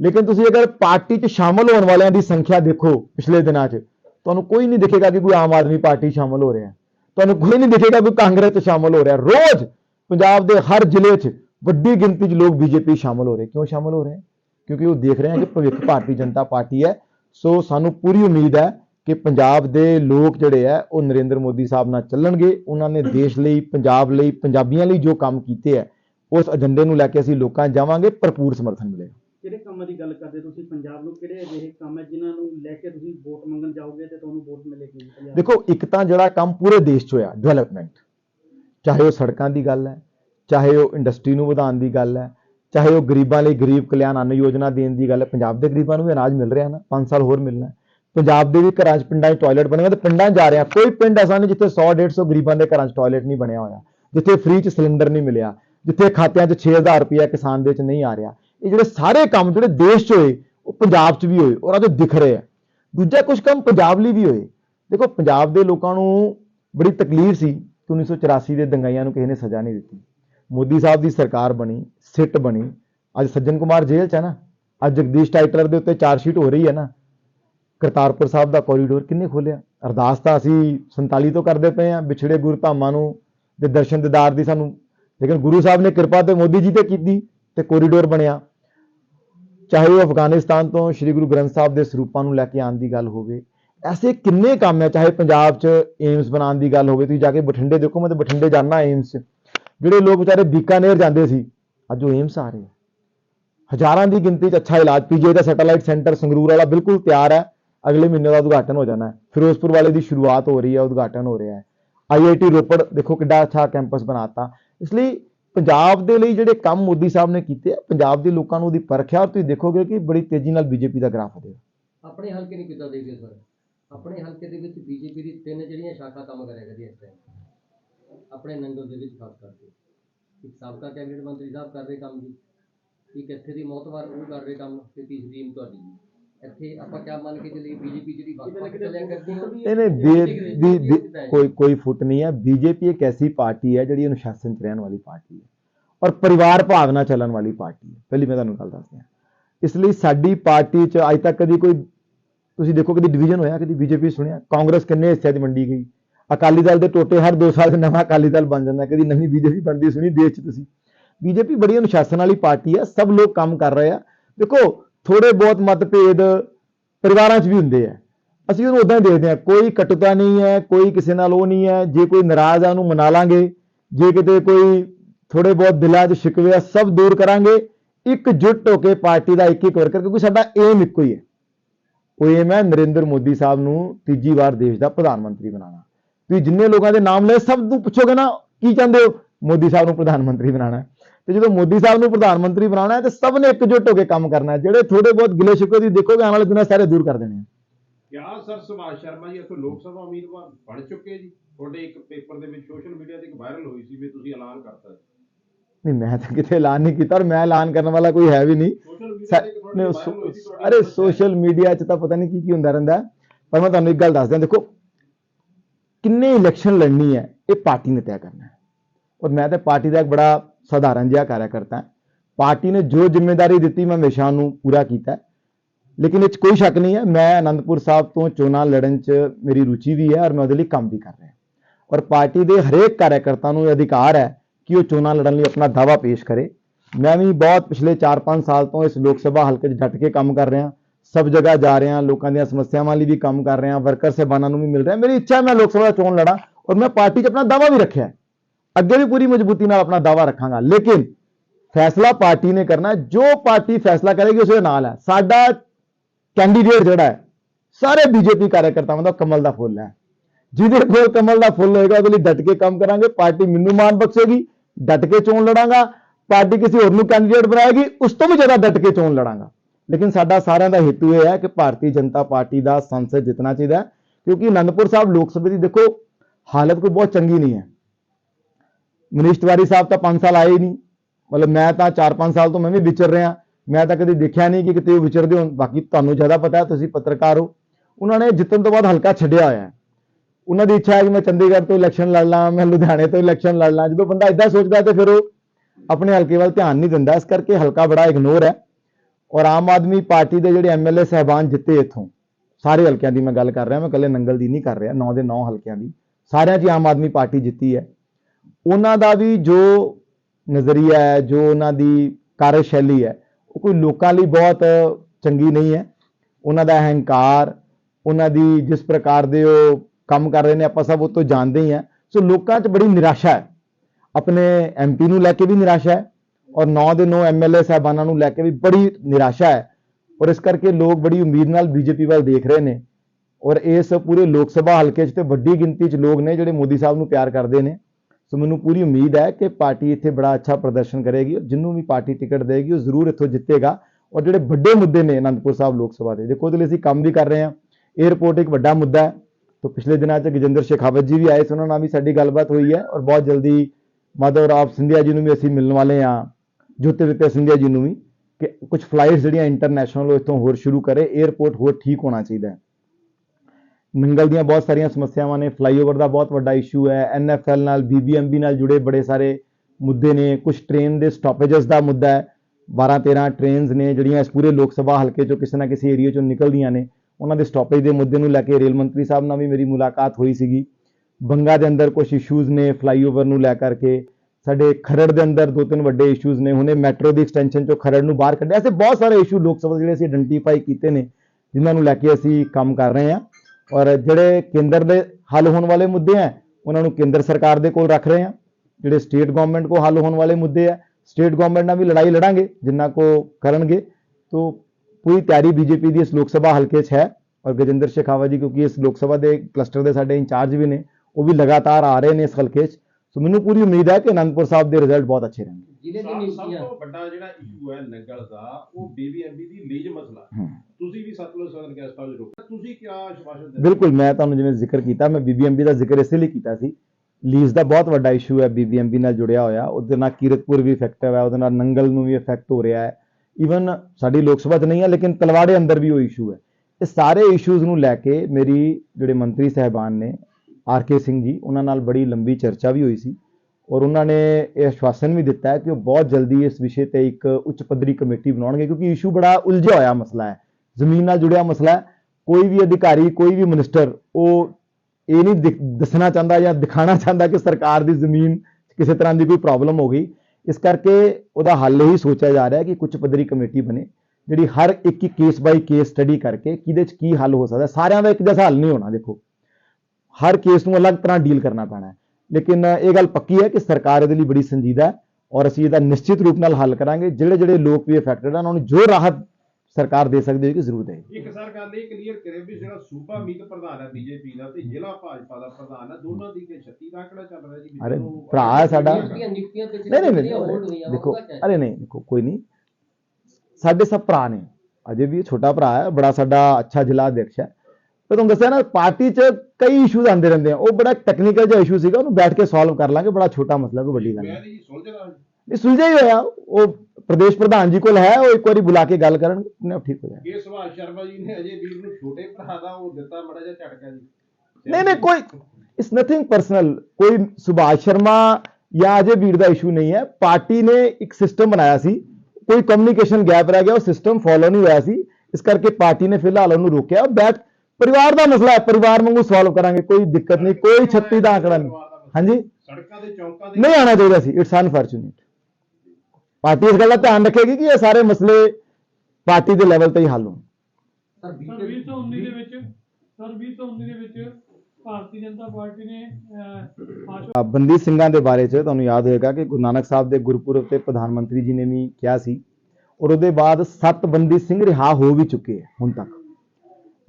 ਲੇਕਿਨ ਤੁਸੀਂ ਅਗਰ ਪਾਰਟੀ 'ਚ ਸ਼ਾਮਲ ਹੋਣ ਵਾਲਿਆਂ ਦੀ ਸੰਖਿਆ ਦੇਖੋ ਪਿਛਲੇ ਦਿਨਾਂ 'ਚ, ਤੁਹਾਨੂੰ ਕੋਈ ਨਹੀਂ ਦਿਖੇਗਾ ਕਿ ਕੋਈ ਆਮ ਆਦਮੀ ਪਾਰਟੀ ਸ਼ਾਮਲ ਹੋ ਰਿਹਾ ਤੁਹਾਨੂੰ ਕੋਈ ਨਹੀਂ ਦਿਖੇਗਾ ਕੋਈ ਕਾਂਗਰਸ 'ਚ ਸ਼ਾਮਲ ਹੋ ਰਿਹਾ ਰੋਜ਼ ਪੰਜਾਬ ਦੇ ਹਰ ਜ਼ਿਲ੍ਹੇ 'ਚ ਵੱਡੀ ਗਿਣਤੀ 'ਚ ਲੋਕ ਬੀਜੇਪੀ ਸ਼ਾਮਲ ਹੋ ਰਹੇ। ਕਿਉਂ ਸ਼ਾਮਲ ਹੋ ਰਹੇ? ਕਿਉਂਕਿ ਉਹ ਦੇਖ ਰਹੇ ਹਨ ਕਿ ਭਵਿੱਖ ਭਾਰਤੀ ਜਨਤਾ ਪਾਰਟੀ ਹੈ। ਸੋ ਸਾਨੂੰ ਪੂਰੀ ਉਮੀਦ ਹੈ ਕਿ ਪੰਜਾਬ ਦੇ ਲੋਕ ਜਿਹੜੇ ਆ ਉਹ ਨਰਿੰਦਰ ਮੋਦੀ ਸਾਹਿਬ ਨਾਲ ਚੱਲਣਗੇ। ਉਹਨਾਂ ਨੇ ਦੇਸ਼ ਲਈ ਪੰਜਾਬ ਲਈ ਪੰਜਾਬੀਆਂ ਲਈ ਜੋ ਕੰਮ ਕੀਤੇ ਹੈ ਉਸ ਏਜੰਡੇ ਨੂੰ ਲੈ ਕੇ ਅਸੀਂ ਲੋਕਾਂ ਜਾਵਾਂਗੇ ਭਰਪੂਰ ਸਮਰਥਨ ਮਿਲੇਗਾ। ਕਿਹੜੇ ਕੰਮਾਂ ਦੀ ਗੱਲ ਕਰਦੇ ਤੁਸੀਂ? ਪੰਜਾਬ ਨੂੰ ਕਿਹੜੇ ਅਜਿਹੇ ਕੰਮ ਹੈ ਜਿਨ੍ਹਾਂ ਨੂੰ ਲੈ ਕੇ ਤੁਸੀਂ ਵੋਟ ਮੰਗਣ ਜਾਓਗੇ ਤੇ ਤੁਹਾਨੂੰ ਵੋਟ ਮਿਲੇਗੀ? ਦੇਖੋ ਇੱਕ ਤਾਂ ਜਿਹੜਾ ਕੰਮ ਪੂਰੇ ਦੇਸ਼ 'ਚ ਹੋਇਆ ਡਿਵੈਲਪਮੈਂਟ ਚਾਹੇ ਉਹ ਸੜਕਾਂ ਦੀ ਗੱਲ ਹੈ ਚਾਹੇ ਉਹ ਇੰਡਸਟਰੀ ਨੂੰ ਵਧਾਉਣ ਦੀ ਗੱਲ ਹੈ ਚਾਹੇ ਉਹ ਗਰੀਬਾਂ ਲਈ ਗਰੀਬ ਕਲਿਆਣ ਅੰਨ ਯੋਜਨਾ ਦੇਣ ਦੀ ਗੱਲ ਹੈ ਪੰਜਾਬ ਦੇ ਗਰੀਬਾਂ ਨੂੰ ਵੀ ਅਨਾਜ ਮਿਲ ਰਿਹਾ ਨਾ 5 ਸਾਲ ਹੋਰ ਮਿਲਣਾ ਹੈ। ਪੰਜਾਬ ਦੇ ਵੀ ਘਰਾਂ 'ਚ ਪਿੰਡਾਂ 'ਚ ਟਾਇਲਟ ਬਣੇਗਾ ਤੇ ਪਿੰਡਾਂ 'ਚ ਜਾ ਰਿਹਾ ਕੋਈ ਪਿੰਡ ਐਸਾ ਨਹੀਂ ਜਿੱਥੇ 100 150 ਗਰੀਬਾਂ ਦੇ ਘਰਾਂ 'ਚ ਟਾਇਲਟ ਨਹੀਂ ਬਣਿਆ ਹੋਇਆ। ਜਿੱਥੇ ਫ੍ਰੀ 'ਚ ਸਿਲੰਡਰ ਨਹੀਂ ਮਿਲਿਆ। ਜਿੱਥੇ ਖਾਤਿਆਂ 'ਚ 6000 ਰੁਪਇਆ ਕਿਸਾਨ ਦੇ 'ਚ ਨਹੀਂ ਆ ਰਿਹਾ। ਇਹ ਜਿਹੜੇ ਸਾਰੇ ਕੰਮ ਜਿਹੜੇ ਦੇਸ਼ 'ਚ ਹੋਏ, ਉਹ ਪੰਜਾਬ 'ਚ ਵੀ ਹੋਏ, ਔਰ ਅੱਜ ਦਿਖ ਰਹੇ ਆ। ਦੂਜਾ ਕੁਝ ਕੰਮ ਪੰਜਾਬ ਲਈ ਵੀ ਹੋਏ। ਦੇਖੋ, ਪੰਜਾਬ ਦੇ ਲੋਕਾਂ ਨੂੰ ਬੜੀ ਤਕਲੀਫ ਸੀ ਕਿ 1984 ਦੇ ਦੰਗਾਈਆਂ ਨੂੰ ਕਿਸੇ ਨੇ ਸਜ਼ਾ ਨਹੀਂ ਦਿੱਤੀ। ਮੋਦੀ ਸਾਹਿਬ ਦੀ ਸਰਕਾਰ ਬਣੀ, ਸਿੱਟ ਬਣੀ। ਅੱਜ ਸੱਜਣ ਕੁਮਾਰ ਜੇਲ੍ਹ 'ਚ ਹੈ ਨਾ। ਅੱਜ ਜਗਦੀਸ਼ ਟਾਈਟਲਰ ਦੇ ਉੱਤੇ ਚਾਰਜ ਸ਼ੀਟ ਹੋ ਰਹੀ ਹੈ ਨਾ। ਕਰਤਾਰਪੁਰ ਸਾਹਿਬ ਦਾ ਕੋਰੀਡੋਰ ਕਿੰਨੇ ਖੋਲਿਆ? ਅਰਦਾਸ ਤਾਂ ਅਸੀਂ 47 ਤੋਂ ਕਰਦੇ ਪਏ ਆ ਵਿਛੜੇ ਗੁਰੂ ਧਾਮਾਂ ਨੂੰ ਦੇ ਦਰਸ਼ਨ ਦਿਦਾਰ ਦੀ ਸਾਨੂੰ, ਲੇਕਿਨ ਗੁਰੂ ਸਾਹਿਬ ਨੇ ਕਿਰਪਾ ਤੇ ਮੋਦੀ ਜੀ ਤੇ ਕੀਤੀ ਤੇ ਕੋਰੀਡੋਰ ਬਣਿਆ। ਚਾਹੇ ਉਹ ਅਫਗਾਨਿਸਤਾਨ ਤੋਂ ਸ੍ਰੀ ਗੁਰੂ ਗ੍ਰੰਥ ਸਾਹਿਬ ਦੇ ਸਰੂਪਾਂ ਨੂੰ ਲੈ ਕੇ ਆਉਣ ਦੀ ਗੱਲ ਹੋਵੇ, ਐਸੇ ਕਿੰਨੇ ਕੰਮ ਹੈ, ਚਾਹੇ ਪੰਜਾਬ 'ਚ ਏਮਸ ਬਣਾਉਣ ਦੀ ਗੱਲ ਹੋਵੇ, ਤੁਸੀਂ ਜਾ ਕੇ ਬਠਿੰਡੇ ਦੇਖੋ, ਮੈਂ ਤਾਂ ਬਠਿੰਡੇ ਜਾਣਾ ਏਮਸ 'ਚ। ਜਿਹੜੇ ਲੋਕ ਵਿਚਾਰੇ ਬੀਕਾਨੇਰ ਜਾਂਦੇ ਸੀ, ਅੱਜ ਉਹ ਏਮਸ ਆ ਰਹੇ ਆ। ਹਜ਼ਾਰਾਂ ਦੀ ਗਿਣਤੀ 'ਚ ਅੱਛਾ ਇਲਾਜ ਪੀਜੀ ਦਾ ਸੈਟੇਲਾਈਟ ਸੈਂਟਰ ਸੰਗਰੂਰ ਵਾਲਾ ਬਿਲਕੁਲ ਤਿਆਰ ਹੈ। ਅਗਲੇ ਮਹੀਨੇ ਦਾ ਉਦਘਾਟਨ ਹੋ ਜਾਣਾ ਹੈ। ਫਿਰੋਜ਼ਪੁਰ ਵਾਲੇ ਦੀ ਸ਼ੁਰੂਆਤ ਹੋ ਰਹੀ ਹੈ, ਉਦਘਾਟਨ ਹੋ ਰਿਹਾ ਹੈ। ਆਈਆਈਟੀ ਰੋਪੜ, ਦੇਖੋ ਕਿੱਡਾ ਅੱਛਾ ਕੈਂਪਸ ਬਣਾਤਾ। ਇਸ ਲਈ ਪੰਜਾਬ ਦੇ ਲਈ ਜਿਹੜੇ ਕੰਮ ਮੋਦੀ ਸਾਹਿਬ ਨੇ ਕੀਤੇ ਆ, ਪੰਜਾਬ ਦੇ ਲੋਕਾਂ ਨੂੰ ਉਹਦੀ ਪਰਖ ਹੈ ਔਰ ਤੁਸੀਂ ਦੇਖੋਗੇ ਕਿ ਬੜੀ ਤੇਜ਼ੀ ਨਾਲ ਬੀਜੇਪੀ ਦਾ ਗ੍ਰਾਫ ਵਧੇਗਾ। ਆਪਣੇ ਹਲਕੇ ਨੂੰ ਕਿੱਦਾਂ ਦੇਖਦੇ ਹੋ ਸਰ। ਆਪਣੇ ਹਲਕੇ ਦੇ ਵਿੱਚ ਬੀਜੇਪੀ ਦੀ ਤਿੰਨ ਜਿਹੜੀਆਂ ਸ਼ਾਖਾ ਕੰਮ ਕਰਿਆ ਕਰਦੀਆਂ ਇਸ ਟਾਈਮ ਆਪਣੇ ਨੰਗਲ ਦੇ ਵਿੱਚ ਖਾਸ ਕਰਕੇ। ਇੱਕ ਸਾਬਕਾ ਕੈਬਨਿਟ ਮੰਤਰੀ ਸਾਹਿਬ ਕਰ ਰਹੇ ਕੰਮ ਜੀ। ਇੱਕ ਇੱਥੇ ਦੀ ਮੌਤਵਾਰ ਉਹ ਕਰ ਰਹੇ ਕੰਮ, ਤੇ ਤੀਸਰੀ ਟੀਮ ਤੁਹਾਡੀ ਜੀ। ਇੱਥੇ ਆਪਾਂ ਕਿਆ ਮੰਨ ਕੇ ਚੱਲੀਏ ਬੀਜੇਪੀ ਜਿਹੜੀ ਵੱਖ ਵੱਖ ਚੱਲਿਆ ਕਰਦੀ ਹੈ ਨਹੀਂ ਨਹੀਂ ਬੀ- ਬੀ- ਬੀ- ਕੋਈ ਕੋਈ ਫੁੱਟ ਨਹੀਂ ਹੈ। ਬੀਜੇਪੀ ਇੱਕ ਐਸੀ ਪਾਰਟੀ ਹੈ ਜਿਹੜੀ ਅਨੁਸ਼ਾਸਨ ਚ ਰਹਿਣ ਵਾਲੀ ਪਾਰਟੀ ਹੈ ਔਰ ਪਰਿਵਾਰ ਭਾਵ ਨਾਲ ਚੱਲਣ ਵਾਲੀ ਪਾਰਟੀ ਹੈ। ਪਹਿਲੀ ਮੈਂ ਤੁਹਾਨੂੰ ਗੱਲ ਦੱਸਦਾ ਇਸ ਲਈ ਸਾਡੀ ਪਾਰਟੀ ਚ ਅੱਜ ਤੱਕ ਕਦੀ ਕੋਈ ਤੁਸੀਂ ਦੇਖੋ ਕਦੀ ਡਿਵੀਜ਼ਨ ਹੋਇਆ ਕਦੀ ਬੀਜੇਪੀ ਸੁਣਿਆ? ਕਾਂਗਰਸ ਕਿੰਨੇ ਹਿੱਸਿਆਂ 'ਚ ਵੰਡੀ ਗਈ? ਅਕਾਲੀ ਦਲ ਦੇ ਟੋਟੇ ਹਰ 2 ਸਾਲ 'ਚ ਨਵਾਂ ਅਕਾਲੀ ਦਲ ਬਣ ਜਾਂਦਾ ਕਦੀ ਨਵੀਂ ਬੀਜੇਪੀ ਬਣਦੀ ਸੁਣੀ ਦੇਸ਼ 'ਚ ਤੁਸੀਂ। ਬੀਜੇਪੀ ਬੜੀ ਅਨੁਸ਼ਾਸਨ ਵਾਲੀ ਪਾਰਟੀ ਹੈ। ਸਭ ਲੋਕ ਕੰਮ ਕਰ ਰਹੇ ਆ। ਦੇਖੋ ਥੋੜੇ ਬਹੁਤ ਮਤਭੇਦ ਪਰਿਵਾਰਾਂ 'ਚ ਵੀ ਹੁੰਦੇ ਆ। ਅਸੀਂ ਉਹਨੂੰ ਉਦਾਂ ਹੀ ਦੇਖਦੇ ਹਾਂ, ਕੋਈ ਕਟੁਤਾ ਨਹੀਂ ਹੈ, ਕੋਈ ਕਿਸੇ ਨਾਲ ਉਹ ਨਹੀਂ ਹੈ, ਜੇ ਕੋਈ ਨਾਰਾਜ਼ ਆ ਉਹਨੂੰ ਮਨਾ ਲਾਂਗੇ, ਜੇ ਕਿਤੇ ਕੋਈ ਥੋੜੇ ਬਹੁਤ ਦਿਲਾਂ 'ਚ ਸ਼ਿਕਵੇ ਆ, ਸਭ ਦੂਰ ਕਰਾਂਗੇ ਇੱਕ ਜੁੱਟ ਹੋ ਕੇ ਪਾਰਟੀ ਦਾ ਇੱਕ ਇੱਕ ਵਰਕਰ ਕਿਉਂਕਿ ਸਾਡਾ ਏਮ ਇੱਕੋ ਹੀ ਹੈ। ਉਹ ਏਮ ਹੈ ਨਰਿੰਦਰ ਮੋਦੀ ਸਾਹਿਬ ਨੂੰ ਤੀਜੀ ਵਾਰ ਦੇਸ਼ ਦਾ ਪ੍ਰਧਾਨ ਮੰਤਰੀ ਬਣਾਉਣਾ। ਤੁਸੀਂ ਜਿੰਨੇ ਲੋਕਾਂ ਦੇ ਨਾਮ ਲਏ, ਸਭ ਨੂੰ ਪੁੱਛੋਗੇ ਨਾ, ਕੀ ਚਾਹੁੰਦੇ ਹੋ? ਮੋਦੀ ਸਾਹਿਬ ਨੂੰ ਪ੍ਰਧਾਨ ਮੰਤਰੀ ਬਣਾਉਣਾ। ਤੇ ਜਦੋਂ ਮੋਦੀ ਸਾਹਿਬ ਨੂੰ ਪ੍ਰਧਾਨ ਮੰਤਰੀ ਬਣਾਉਣਾ ਹੈ ਤੇ ਸਭ ਨੇ ਇਕਜੁੱਟ ਹੋ ਕੇ ਕੰਮ ਕਰਨਾ ਹੈ। ਜਿਹੜੇ ਥੋੜੇ ਬਹੁਤ ਗਿਲੇ ਸ਼ਿਕਵੇ ਦੀ ਦੇਖੋਗੇ ਆਉਣ ਵਾਲੇ ਦਿਨਾਂ ਸਾਰੇ ਦੂਰ ਕਰ ਦੇਣੇ ਆ। ਕਿਆ ਸਰ ਸੁਭਾਸ਼ ਸ਼ਰਮਾ ਜੀ ਇੱਥੋਂ ਲੋਕ ਸਭਾ ਉਮੀਦਵਾਰ ਬਣ ਚੁੱਕੇ ਜੀ। ਤੁਹਾਡੇ ਇੱਕ ਪੇਪਰ ਦੇ ਵਿੱਚ ਸੋਸ਼ਲ ਮੀਡੀਆ ਤੇ ਇੱਕ ਵਾਇਰਲ ਹੋਈ ਸੀ ਵੀ ਤੁਸੀਂ ਐਲਾਨ ਕਰਤਾ ਨਹੀਂ ਮੈਂ ਤਾਂ ਕਿਤੇ ਐਲਾਨ ਨਹੀਂ ਕੀਤਾ ਔਰ ਮੈਂ ਐਲਾਨ ਕਰਨ ਵਾਲਾ ਕੋਈ ਹੈ ਵੀ ਨਹੀਂ। ਅਰੇ ਸੋਸ਼ਲ ਮੀਡੀਆ 'ਚ ਤਾਂ ਪਤਾ ਨਹੀਂ ਕੀ ਕੀ ਹੁੰਦਾ ਰਹਿੰਦਾ। ਪਰ ਮੈਂ ਤੁਹਾਨੂੰ ਇੱਕ ਗੱਲ ਦੱਸ ਦਿਆਂ ਦੇਖੋ ਕਿੰਨੇ ਇਲੈਕਸ਼ਨ ਲੜਨੀ ਹੈ ਇਹ ਪਾਰਟੀ ਨੇ ਤੈਅ ਕਰਨਾ ਹੈ। ਔਰ ਮੈਂ ਤਾਂ ਪਾਰਟੀ ਦਾ ਇੱਕ ਬੜਾ ਸਧਾਰਨ ਜਿਹਾ ਕਾਰਜਕਰਤਾ ਹਾਂ ਪਾਰਟੀ ਨੇ ਜੋ ਜ਼ਿੰਮੇਵਾਰੀ ਦਿੱਤੀ ਮੈਂ ਹਮੇਸ਼ਾ ਨੂੰ ਪੂਰਾ ਕੀਤਾ। ਲੇਕਿਨ ਇਹ 'ਚ ਕੋਈ ਸ਼ੱਕ ਨਹੀਂ ਹੈ, ਮੈਂ ਅਨੰਦਪੁਰ ਸਾਹਿਬ ਤੋਂ ਚੋਣਾਂ ਲੜਨ 'ਚ ਮੇਰੀ ਰੁਚੀ ਵੀ ਹੈ ਔਰ ਮੈਂ ਉਹਦੇ ਲਈ ਕੰਮ ਵੀ ਕਰ ਰਿਹਾ। ਔਰ ਪਾਰਟੀ ਦੇ ਹਰੇਕ ਕਾਰਜਕਰਤਾ ਨੂੰ ਇਹ ਅਧਿਕਾਰ ਹੈ ਕਿ ਉਹ ਚੋਣਾਂ ਲੜਨ ਲਈ ਆਪਣਾ ਦਾਵਾ ਪੇਸ਼ ਕਰੇ। ਮੈਂ ਵੀ ਬਹੁਤ ਪਿਛਲੇ 4-5 ਸਾਲ ਤੋਂ ਇਸ ਲੋਕ ਸਭਾ ਹਲਕੇ 'ਚ ਡਟ ਕੇ ਕੰਮ ਕਰ ਰਿਹਾ। ਸਭ ਜਗ੍ਹਾ ਜਾ ਰਿਹਾ, ਲੋਕਾਂ ਦੀਆਂ ਸਮੱਸਿਆਵਾਂ ਲਈ ਵੀ ਕੰਮ ਕਰ ਰਿਹਾ, ਵਰਕਰ ਸਹਿਬਾਨਾਂ ਨੂੰ ਵੀ ਮਿਲ ਰਿਹਾ। ਮੇਰੀ ਇੱਛਾ ਮੈਂ ਲੋਕ ਸਭਾ ਚੋਣ ਲੜਾਂ ਔਰ ਮੈਂ ਪਾਰਟੀ 'ਚ ਆਪਣਾ ਦਾਵਾ ਵੀ ਰੱਖਿਆ। ਅੱਗੇ ਵੀ ਪੂਰੀ ਮਜ਼ਬੂਤੀ ਨਾਲ ਆਪਣਾ ਦਾਵਾ ਰੱਖਾਂਗਾ ਲੇਕਿਨ ਫੈਸਲਾ ਪਾਰਟੀ ਨੇ ਕਰਨਾ ਹੈ। ਜੋ ਪਾਰਟੀ ਫੈਸਲਾ ਕਰੇਗੀ ਉਸਦੇ ਨਾਲ ਹੈ ਸਾਡਾ ਕੈਂਡੀਡੇਟ ਜਿਹੜਾ ਹੈ ਸਾਰੇ ਬੀਜੇਪੀ ਕਾਰਜਕਰਤਾਵਾਂ ਦਾ ਕਮਲ ਦਾ ਫੁੱਲ ਹੈ ਜਿਹਦੇ ਕੋਲ ਕਮਲ ਦਾ ਫੁੱਲ ਹੋਏਗਾ ਉਹਦੇ ਲਈ ਡਟ ਕੇ ਕੰਮ ਕਰਾਂਗੇ ਪਾਰਟੀ ਮੈਨੂੰ ਮਾਨ ਬਖਸ਼ੇਗੀ ਡਟ ਕੇ ਚੋਣ ਲੜਾਂਗਾ ਪਾਰਟੀ ਕਿਸੇ ਹੋਰ ਨੂੰ ਕੈਂਡੀਡੇਟ ਬਣਾਏਗੀ ਉਸ ਤੋਂ ਵੀ ਜ਼ਿਆਦਾ ਡਟ ਕੇ ਚੋਣ ਲੜਾਂਗਾ ਲੇਕਿਨ ਸਾਡਾ ਸਾਰਿਆਂ ਦਾ ਹੇਤੂ ਇਹ ਹੈ ਕਿ ਭਾਰਤੀ ਜਨਤਾ ਪਾਰਟੀ ਦਾ ਸੰਸਦ ਜਿੱਤਣਾ ਚਾਹੀਦਾ ਹੈ ਕਿਉਂਕਿ ਅਨੰਦਪੁਰ ਸਾਹਿਬ ਲੋਕ ਸਭਾ ਦੀ ਦੇਖੋ ਹਾਲਤ ਕੋਈ ਬਹੁਤ ਚੰਗੀ ਨਹੀਂ ਹੈ ਮਨੀਸ਼ ਤਿਵਾਰੀ ਸਾਹਿਬ ਤਾਂ 5 ਸਾਲ ਆਏ ਹੀ ਨਹੀਂ। ਮਤਲਬ ਮੈਂ ਤਾਂ 4-5 ਸਾਲ ਤੋਂ ਮੈਂ ਵੀ ਵਿਚਰ ਰਿਹਾ। ਮੈਂ ਤਾਂ ਕਦੇ ਦੇਖਿਆ ਨਹੀਂ ਕਿ ਕਿਤੇ ਉਹ ਵਿਚਰਦੇ ਹੋਣ। ਬਾਕੀ ਤੁਹਾਨੂੰ ਜ਼ਿਆਦਾ ਪਤਾ ਤੁਸੀਂ ਪੱਤਰਕਾਰ ਹੋ। ਉਹਨਾਂ ਨੇ ਜਿੱਤਣ ਤੋਂ ਬਾਅਦ ਹਲਕਾ ਛੱਡਿਆ ਹੋਇਆ ਉਹਨਾਂ ਦੀ ਇੱਛਾ ਹੈ ਕਿ ਮੈਂ ਚੰਡੀਗੜ੍ਹ ਤੋਂ ਇਲੈਕਸ਼ਨ ਲੜ ਲਾਂ, ਮੈਂ ਲੁਧਿਆਣੇ ਤੋਂ ਇਲੈਕਸ਼ਨ ਲੜ ਲਾਂ। ਜਦੋਂ ਬੰਦਾ ਇਦਾਂ ਸੋਚਦਾ ਤੇ ਫਿਰ ਉਹ ਆਪਣੇ ਹਲਕੇ ਵੱਲ ਧਿਆਨ ਨਹੀਂ ਦਿੰਦਾ। ਇਸ ਕਰਕੇ ਹਲਕਾ ਬੜਾ ਇਗਨੋਰ ਹੈ। ਔਰ ਆਮ ਆਦਮੀ ਪਾਰਟੀ ਦੇ ਜਿਹੜੇ ਐਮਐਲਏ ਸਹਿਬਾਨ ਜਿੱਤੇ ਇੱਥੋਂ, ਸਾਰੇ ਹਲਕਿਆਂ ਦੀ ਮੈਂ ਗੱਲ ਕਰ ਰਿਹਾ, ਮੈਂ ਇਕੱਲੇ ਨੰਗਲ ਦੀ ਨਹੀਂ ਕਰ ਰਿਹਾ 9 ਦੇ 9 ਹਲਕਿਆਂ ਦੀ। ਸਾਰਿਆਂ 'ਚ ਹੀ ਆਮ ਆਦਮੀ ਪਾਰਟੀ ਜਿੱਤੀ ਹੈ। ਉਹਨਾਂ ਦਾ ਵੀ ਜੋ ਨਜ਼ਰੀਆ ਹੈ, ਜੋ ਉਹਨਾਂ ਦੀ ਕਾਰਜਸ਼ੈਲੀ ਹੈ, ਉਹ ਕੋਈ ਲੋਕਾਂ ਲਈ ਬਹੁਤ ਚੰਗੀ ਨਹੀਂ ਹੈ। ਉਹਨਾਂ ਦਾ ਅਹੰਕਾਰ, ਉਹਨਾਂ ਦੀ ਜਿਸ ਪ੍ਰਕਾਰ ਦੇ ਉਹ ਕੰਮ ਕਰ ਰਹੇ ਨੇ, ਆਪਾਂ ਸਭ ਉਹ ਤੋਂ ਜਾਣਦੇ ਹੀ ਹਾਂ। ਸੋ ਲੋਕਾਂ 'ਚ ਬੜੀ ਨਿਰਾਸ਼ਾ ਹੈ। ਆਪਣੇ ਐਮਪੀ ਨੂੰ ਲੈ ਕੇ ਵੀ ਨਿਰਾਸ਼ਾ ਹੈ ਔਰ 9 ਦੇ 9 ਐਮਐਲਏ ਸਾਹਿਬਾਨਾਂ ਨੂੰ ਲੈ ਕੇ ਵੀ ਬੜੀ ਨਿਰਾਸ਼ਾ ਹੈ। ਔਰ ਇਸ ਕਰਕੇ ਲੋਕ ਬੜੀ ਉਮੀਦ ਨਾਲ ਬੀਜੇਪੀ ਵੱਲ ਦੇਖ ਰਹੇ ਨੇ। ਔਰ ਇਸ ਪੂਰੇ ਲੋਕ ਸਭਾ ਹਲਕੇ 'ਚ ਤੇ ਵੱਡੀ ਗਿਣਤੀ 'ਚ ਲੋਕ ਨੇ ਜਿਹੜੇ ਮੋਦੀ ਸਾਹਿਬ ਨੂੰ ਪਿਆਰ ਕਰਦੇ ਨੇ। ਸੋ ਮੈਨੂੰ ਪੂਰੀ ਉਮੀਦ ਹੈ ਕਿ ਪਾਰਟੀ ਇੱਥੇ ਬੜਾ ਅੱਛਾ ਪ੍ਰਦਰਸ਼ਨ ਕਰੇਗੀ ਔਰ ਜਿਹਨੂੰ ਵੀ ਪਾਰਟੀ ਟਿਕਟ ਦੇਗੀ, ਉਹ ਜ਼ਰੂਰ ਇੱਥੋਂ ਜਿੱਤੇਗਾ। ਔਰ ਜਿਹੜੇ ਵੱਡੇ ਮੁੱਦੇ ਨੇ ਅਨੰਦਪੁਰ ਸਾਹਿਬ ਲੋਕ ਸਭਾ ਦੇ, ਦੇਖੋ ਉਹਦੇ ਲਈ ਅਸੀਂ ਕੰਮ ਵੀ ਕਰ ਰਹੇ ਹਾਂ। 에ਅਰਪੋਰਟ ਇੱਕ ਵੱਡਾ ਮੁੱਦਾ ਹੈ। ਤੋਂ ਪਿਛਲੇ ਦਿਨਾਂ 'ਚ ਗਜਿੰਦਰ ਸ਼ੇਖਾਵਤ ਜੀ ਵੀ ਆਏ ਸੀ, ਉਹਨਾਂ ਨਾਲ ਵੀ ਸਾਡੀ ਗੱਲਬਾਤ ਹੋਈ ਹੈ ਔਰ ਬਹੁਤ ਜਲਦੀ ਮਾਧਵ ਰਾਵ ਸਿੰਧਿਆ ਜੀ ਨੂੰ ਵੀ ਅਸੀਂ ਮਿਲਣ ਵਾਲੇ ਹਾਂ ਜੋਤਿਰਦਿੱਤਿਆ ਸਿੰਧਿਆ ਜੀ ਨੂੰ ਵੀ, ਕਿ ਕੁਝ ਫਲਾਈਟਸ ਜਿਹੜੀਆਂ ਇੰਟਰਨੈਸ਼ਨਲ ਉਹ ਇੱਥੋਂ ਹੋਰ ਸ਼ੁਰੂ ਕਰੇ 에ਅਰਪੋਰਟ ਹੋਰ ਠੀਕ ਹੋਣਾ ਚਾਹੀਦਾ ਹੈ। ਨੰਗਲ ਦੀਆਂ ਬਹੁਤ ਸਾਰੀਆਂ ਸਮੱਸਿਆਵਾਂ ਨੇ ਫਲਾਈਓਵਰ ਦਾ ਬਹੁਤ ਵੱਡਾ ਇਸ਼ੂ ਹੈ ਐਨਐਫਐਲ ਨਾਲ ਬੀਬੀਐਮਬੀ ਨਾਲ ਜੁੜੇ ਬੜੇ ਸਾਰੇ ਮੁੱਦੇ ਨੇ ਕੁਝ ਟ੍ਰੇਨ ਦੇ ਸਟਾਪੇजेस ਦਾ ਮੁੱਦਾ ਹੈ 12 13 ਟ੍ਰੇਨਸ ਨੇ, ਜਿਹੜੀਆਂ ਇਸ ਪੂਰੇ ਲੋਕ ਸਭਾ ਹਲਕੇ ਚੋਂ ਕਿਸੇ ਨਾ ਕਿਸੇ ਏਰੀਆ ਚੋਂ ਨਿਕਲਦੀਆਂ ਨੇ, ਉਹਨਾਂ ਦੇ ਸਟਾਪੇਜ ਦੇ ਮੁੱਦੇ ਨੂੰ ਲੈ ਕੇ ਰੇਲ ਮੰਤਰੀ ਸਾਹਿਬ ਨਾਲ ਵੀ ਮੇਰੀ ਮੁਲਾਕਾਤ ਹੋਈ ਸੀਗੀ। ਬੰਗਾ ਦੇ ਅੰਦਰ ਕੁਝ ਇਸ਼ੂਜ਼ ਨੇ ਫਲਾਈਓਵਰ ਨੂੰ ਲੈ ਕਰਕੇ, ਸਾਡੇ ਖਰੜ ਦੇ ਅੰਦਰ ਦੋ ਤਿੰਨ ਵੱਡੇ ਇਸ਼ੂਜ਼ ਨੇ, ਹੁਣੇ ਮੈਟਰੋ ਦੀ ਐਕਸਟੈਂਸ਼ਨ ਚੋਂ ਖਰੜ ਨੂੰ ਬਾਹਰ ਕੱਢਿਆ, ਐਸੇ ਬਹੁਤ ਸਾਰੇ ਇਸ਼ੂ ਲੋਕ ਸਭਾ ਜਿਹੜੇ ਅਸੀਂ ਆਇਡੈਂਟੀਫਾਈ ਕੀਤੇ ਨੇ, ਜਿਨ੍ਹਾਂ ਨੂੰ ਲੈ ਕੇ ਅਸੀਂ ਕੰਮ ਕਰ ਰਹੇ ਹਾਂ। ਔਰ ਜਿਹੜੇ ਕੇਂਦਰ ਦੇ ਹੱਲ ਹੋਣ ਵਾਲੇ ਮੁੱਦੇ ਆ, ਉਹਨਾਂ ਨੂੰ ਕੇਂਦਰ ਸਰਕਾਰ ਦੇ ਕੋਲ ਰੱਖ ਰਹੇ ਹਾਂ ਜਿਹੜੇ ਸਟੇਟ ਗਵਰਨਮੈਂਟ ਕੋ ਹੱਲ ਹੋਣ ਵਾਲੇ ਮੁੱਦੇ ਆ ਸਟੇਟ ਗਵਰਨਮੈਂਟ ਨਾਲ ਵੀ ਲੜਾਈ ਲੜਾਂਗੇ, ਜਿੰਨਾ ਕੋ ਕਰਨਗੇ। ਤੋਂ ਪੂਰੀ ਤਿਆਰੀ ਬੀਜੇਪੀ ਦੀ ਇਸ ਲੋਕ ਸਭਾ ਹਲਕੇ 'ਚ ਹੈ ਔਰ ਗਜਿੰਦਰ ਸ਼ੇਖਾਵਾ ਜੀ, ਕਿਉਂਕਿ ਇਸ ਲੋਕ ਸਭਾ ਦੇ ਕਲਸਟਰ ਦੇ ਸਾਡੇ ਇੰਚਾਰਜ ਵੀ ਨੇ, ਉਹ ਵੀ ਲਗਾਤਾਰ ਆ ਰਹੇ ਨੇ ਇਸ ਹਲਕੇ 'ਚ। ਸੋ ਮੈਨੂੰ ਪੂਰੀ ਉਮੀਦ ਹੈ ਕਿ ਅਨੰਦਪੁਰ ਸਾਹਿਬ ਦੇ ਰਿਜ਼ਲਟ ਬਹੁਤ ਅੱਛੇ ਰਹਿਣਗੇ। ਜ਼ਿਲ੍ਹੇ ਦੀ ਸਭ ਨਿਯੁਕਤੀਆਂ ਤੋਂ ਵੱਡਾ ਜਿਹੜਾ ਇਸ਼ੂ ਹੈ ਨੰਗਲ ਦਾ ਉਹ ਬੀਬੀਐਮਬੀ ਦੀ ਲੀਜ਼ ਮਸਲਾ। ਤੁਸੀਂ ਵੀ ਸਤਲੁਜ ਸਦਨ ਗੈਸਟ ਹਾਊਸ ਰੋਕਿਆ ਤੁਸੀਂ ਕੀ ਆਸ਼ਵਾਸਨ ਦਿੰਦੇ ਬਿਲਕੁਲ ਮੈਂ ਤੁਹਾਨੂੰ ਜਿਵੇਂ ਜ਼ਿਕਰ ਕੀਤਾ ਮੈਂ ਬੀਬੀਐਮਬੀ ਦਾ ਜ਼ਿਕਰ ਇਸੇ ਲਈ ਕੀਤਾ ਸੀ। ਲੀਜ਼ ਦਾ ਬਹੁਤ ਵੱਡਾ ਇਸ਼ੂ ਹੈ ਬੀਬੀਐਮਬੀ ਨਾਲ ਜੁੜਿਆ ਹੋਇਆ। ਉਹਦੇ ਨਾਲ ਕੀਰਤਪੁਰ ਵੀ ਇਫੈਕਟਿਵ ਹੈ ਉਹਦੇ ਨਾਲ ਨੰਗਲ ਨੂੰ ਵੀ ਇਫੈਕਟ ਹੋ ਰਿਹਾ ਹੈ। ਈਵਨ ਸਾਡੀ ਲੋਕ ਸਭਾ 'ਚ ਨਹੀਂ ਹੈ ਲੇਕਿਨ ਤਲਵਾੜੇ ਅੰਦਰ ਵੀ ਉਹ ਇਸ਼ੂ ਹੈ। ਇਹ ਸਾਰੇ ਇਸ਼ੂਜ਼ ਨੂੰ ਲੈ ਕੇ ਮੇਰੀ ਜਿਹੜੇ ਮੰਤਰੀ ਸਹਿਬਾਨ ਨੇ ਆਰ ਕੇ ਸਿੰਘ ਜੀ, ਉਹਨਾਂ ਨਾਲ ਬੜੀ ਲੰਬੀ ਚਰਚਾ ਵੀ ਹੋਈ ਸੀ ਔਰ ਉਹਨਾਂ ਨੇ ਇਹ ਆਸ਼ਵਾਸਨ ਵੀ ਦਿੱਤਾ ਹੈ ਕਿ ਉਹ ਬਹੁਤ ਜਲਦੀ ਇਸ ਵਿਸ਼ੇ ਤੇ ਇੱਕ ਉੱਚ ਪੱਧਰੀ ਕਮੇਟੀ ਬਣਾਉਣਗੇ ਕਿਉਂਕਿ ਇਸ਼ੂ ਬੜਾ ਉਲਝਿਆ ਹੋਇਆ ਮਸਲਾ ਹੈ, ਜ਼ਮੀਨ ਨਾਲ ਜੁੜਿਆ ਮਸਲਾ ਹੈ, ਕੋਈ ਵੀ ਅਧਿਕਾਰੀ, ਕੋਈ ਵੀ ਮਿਨਿਸਟਰ ਉਹ ਇਹ ਨਹੀਂ ਦਿਖ- ਦੱਸਣਾ ਚਾਹੁੰਦਾ ਜਾਂ ਦਿਖਾਣਾ ਚਾਹੁੰਦਾ ਕਿ ਸਰਕਾਰ ਦੀ ਜ਼ਮੀਨ ਕਿਸੇ ਤਰ੍ਹਾਂ ਦੀ ਕੋਈ ਪ੍ਰੋਬਲਮ ਹੋ ਗਈ। ਇਸ ਕਰਕੇ ਉਹਦਾ ਹੱਲ ਇਹੀ ਸੋਚਿਆ ਜਾ ਰਿਹਾ ਹੈ ਕਿ ਕੁਝ ਪੱਧਰੀ ਕਮੇਟੀ ਬਣੇ, ਜਿਹੜੀ ਹਰ ਇੱਕ ਇੱਕ ਕੇਸ ਬਾਈ ਕੇਸ ਸਟੱਡੀ ਕਰਕੇ ਕਿਹਦੇ 'ਚ ਕੀ ਹੱਲ ਹੋ ਸਕਦਾ, ਸਾਰਿਆਂ ਦਾ ਇੱਕ ਜਿਹਾ ਹੱਲ ਨਹੀਂ ਹੋਣਾ, ਦੇਖੋ। ਹਰ ਕੇਸ ਨੂੰ ਅਲੱਗ ਤਰ੍ਹਾਂ ਡੀਲ ਕਰਨਾ ਪੈਣਾ ਹੈ। ਲੇਕਿਨ ਇਹ ਗੱਲ ਪੱਕੀ ਹੈ ਕਿ ਸਰਕਾਰ ਇਹਦੇ ਲਈ ਬੜੀ ਸੰਜੀਦਾ ਹੈ ਔਰ ਅਸੀਂ ਇਹਦਾ ਨਿਸ਼ਚਿਤ ਰੂਪ ਨਾਲ ਹੱਲ ਕਰਾਂਗੇ। ਜਿਹੜੇ ਜਿਹੜੇ ਲੋਕ ਵੀ ਅਫੈਕਟਡ ਹਨ ਉਹਨਾਂ ਨੂੰ ਜੋ ਰਾਹਤ ਸਰਕਾਰ ਦੇ ਸਕਦੀ ਹੈ ਕਿ ਜ਼ਰੂਰ ਦੇਗੀ ਇੱਕ ਸਰ ਗੱਲ ਇਹ ਕਲੀਅਰ ਕਰੇ ਵੀ ਜਿਹੜਾ ਸੂਬਾ ਮੀਤ ਪ੍ਰਧਾਨ ਹੈ ਬੀਜੇਪੀ ਦਾ ਤੇ ਜ਼ਿਲ੍ਹਾ ਭਾਜਪਾ ਦਾ ਪ੍ਰਧਾਨ ਹੈ ਦੋਨਾਂ ਦੀ ਕਿ 36 ਦਾ ਆંકੜਾ ਚੱਲ ਰਿਹਾ ਜੀ? ਅਰੇ ਭਰਾ ਹੈ ਸਾਡਾ। ਨਹੀਂ ਨਹੀਂ ਦੇਖੋ? ਅਰੇ ਨਹੀਂ ਦੇਖੋ ਕੋਈ ਨਹੀਂ। ਸਾਡੇ ਸਭ ਭਰਾ ਨੇ। ਅਜੇ ਵੀ ਇਹ ਛੋਟਾ ਭਰਾ ਹੈ ਬੜਾ ਸਾਡਾ ਅੱਛਾ ਜ਼ਿਲ੍ਹਾ ਅਧਿਕਸ਼ ਹੈ। ਮੈਂ ਤੁਹਾਨੂੰ ਦੱਸਿਆ ਨਾ ਪਾਰਟੀ 'ਚ ਕਈ ਇਸ਼ੂਜ਼ ਆਉਂਦੇ ਰਹਿੰਦੇ ਆ। ਉਹ ਬੜਾ ਟੈਕਨੀਕਲ ਜਿਹਾ ਇਸ਼ੂ ਸੀਗਾ ਉਹਨੂੰ ਬੈਠ ਕੇ ਸੋਲਵ ਕਰ ਲਾਂਗੇ ਬੜਾ ਛੋਟਾ ਮਸਲਾ ਕੋਈ ਵੱਡੀ ਗੱਲ ਨਹੀਂ। ਇਹ ਸੁਲਝਿਆ ਹੀ ਹੋਇਆ। ਉਹ ਪ੍ਰਦੇਸ਼ ਪ੍ਰਧਾਨ ਜੀ ਕੋਲ ਹੈ ਉਹ ਇੱਕ ਵਾਰੀ ਬੁਲਾ ਕੇ ਗੱਲ ਕਰਨਗੇ ਆਪ ਠੀਕ ਹੋ ਜਾਏਗਾ ਕੇ ਸੁਭਾਸ਼ ਸ਼ਰਮਾ ਜੀ ਨੇ ਅਜੇ ਵੀਰ ਨੂੰ ਛੋਟੇ ਭਰਾ ਦਾ ਉਹ ਦਿੱਤਾ ਮੜਾ ਜਿਹਾ ਝਟਕਾ ਜੀ। ਨਹੀਂ ਨਹੀਂ ਕੋਈ ਇਟਸ ਨਥਿੰਗ ਪਰਸਨਲ ਕੋਈ ਸੁਭਾਸ਼ ਸ਼ਰਮਾ ਜਾਂ ਅਜੇ ਵੀਰ ਦਾ ਇਸ਼ੂ ਨਹੀਂ ਹੈ। ਪਾਰਟੀ ਨੇ ਇੱਕ ਸਿਸਟਮ ਬਣਾਇਆ ਸੀ। ਕੋਈ ਕਮਿਊਨੀਕੇਸ਼ਨ ਗੈਪ ਰਹਿ ਗਿਆ ਉਹ ਸਿਸਟਮ ਫੋਲੋ ਨਹੀਂ ਹੋਇਆ ਸੀ। ਇਸ ਕਰਕੇ ਪਾਰਟੀ ਨੇ ਫਿਲਹਾਲ ਉਹਨੂੰ ਰੋਕਿਆ। ਬੈਠ ਪਰਿਵਾਰ ਦਾ ਮਸਲਾ ਹੈ ਪਰਿਵਾਰ ਵਾਂਗੂ ਸੋਲਵ ਕਰਾਂਗੇ ਕੋਈ ਦਿੱਕਤ ਨਹੀਂ ਕੋਈ 36 ਦਾ ਆંકੜਾ ਨਹੀਂ। ਹਾਂਜੀ? ਸੜਕਾਂ ਦੇ ਚੌਂਕਾਂ ਦੇ ਨਹੀਂ ਆਣਾ ਚਾਹੀਦਾ ਸੀ ਇਟਸ ਅਨਫੋਰਚੂਨੇਟ ਪਾਰਟੀ ਇਸ ਗੱਲ ਦਾ ਧਿਆਨ ਰੱਖੇਗੀ ਕਿ ਇਹ ਸਾਰੇ ਮਸਲੇ ਪਾਰਟੀ ਦੇ ਲੈਵਲ ਤੇ ਹੀ ਹੱਲ ਹੋਣ। ਸਰ ਸਰ BJP 2019 ਦੇ ਵਿੱਚ ਸਰ 2019 ਦੇ ਵਿੱਚ ਭਾਰਤੀ ਜਨਤਾ ਪਾਰਟੀ ਨੇ ਅਹ, ਆਸ਼ੂ ਅ, ਬੰਦੀ ਸਿੰਘਾਂ ਦੇ ਬਾਰੇ 'ਚ ਤੁਹਾਨੂੰ ਯਾਦ ਹੋਏਗਾ ਕਿ ਗੁਰੂ ਨਾਨਕ ਸਾਹਿਬ ਦੇ ਗੁਰਪੁਰਬ ਤੇ ਪ੍ਰਧਾਨ ਮੰਤਰੀ ਜੀ ਨੇ ਵੀ ਕਿਹਾ ਸੀ ਔਰ ਉਹਦੇ ਬਾਅਦ ਸੱਤ ਬੰਦੀ ਸਿੰਘ ਰਿਹਾ ਹੋ ਵੀ ਚੁੱਕੇ ਹੈ ਹੁਣ ਤੱਕ।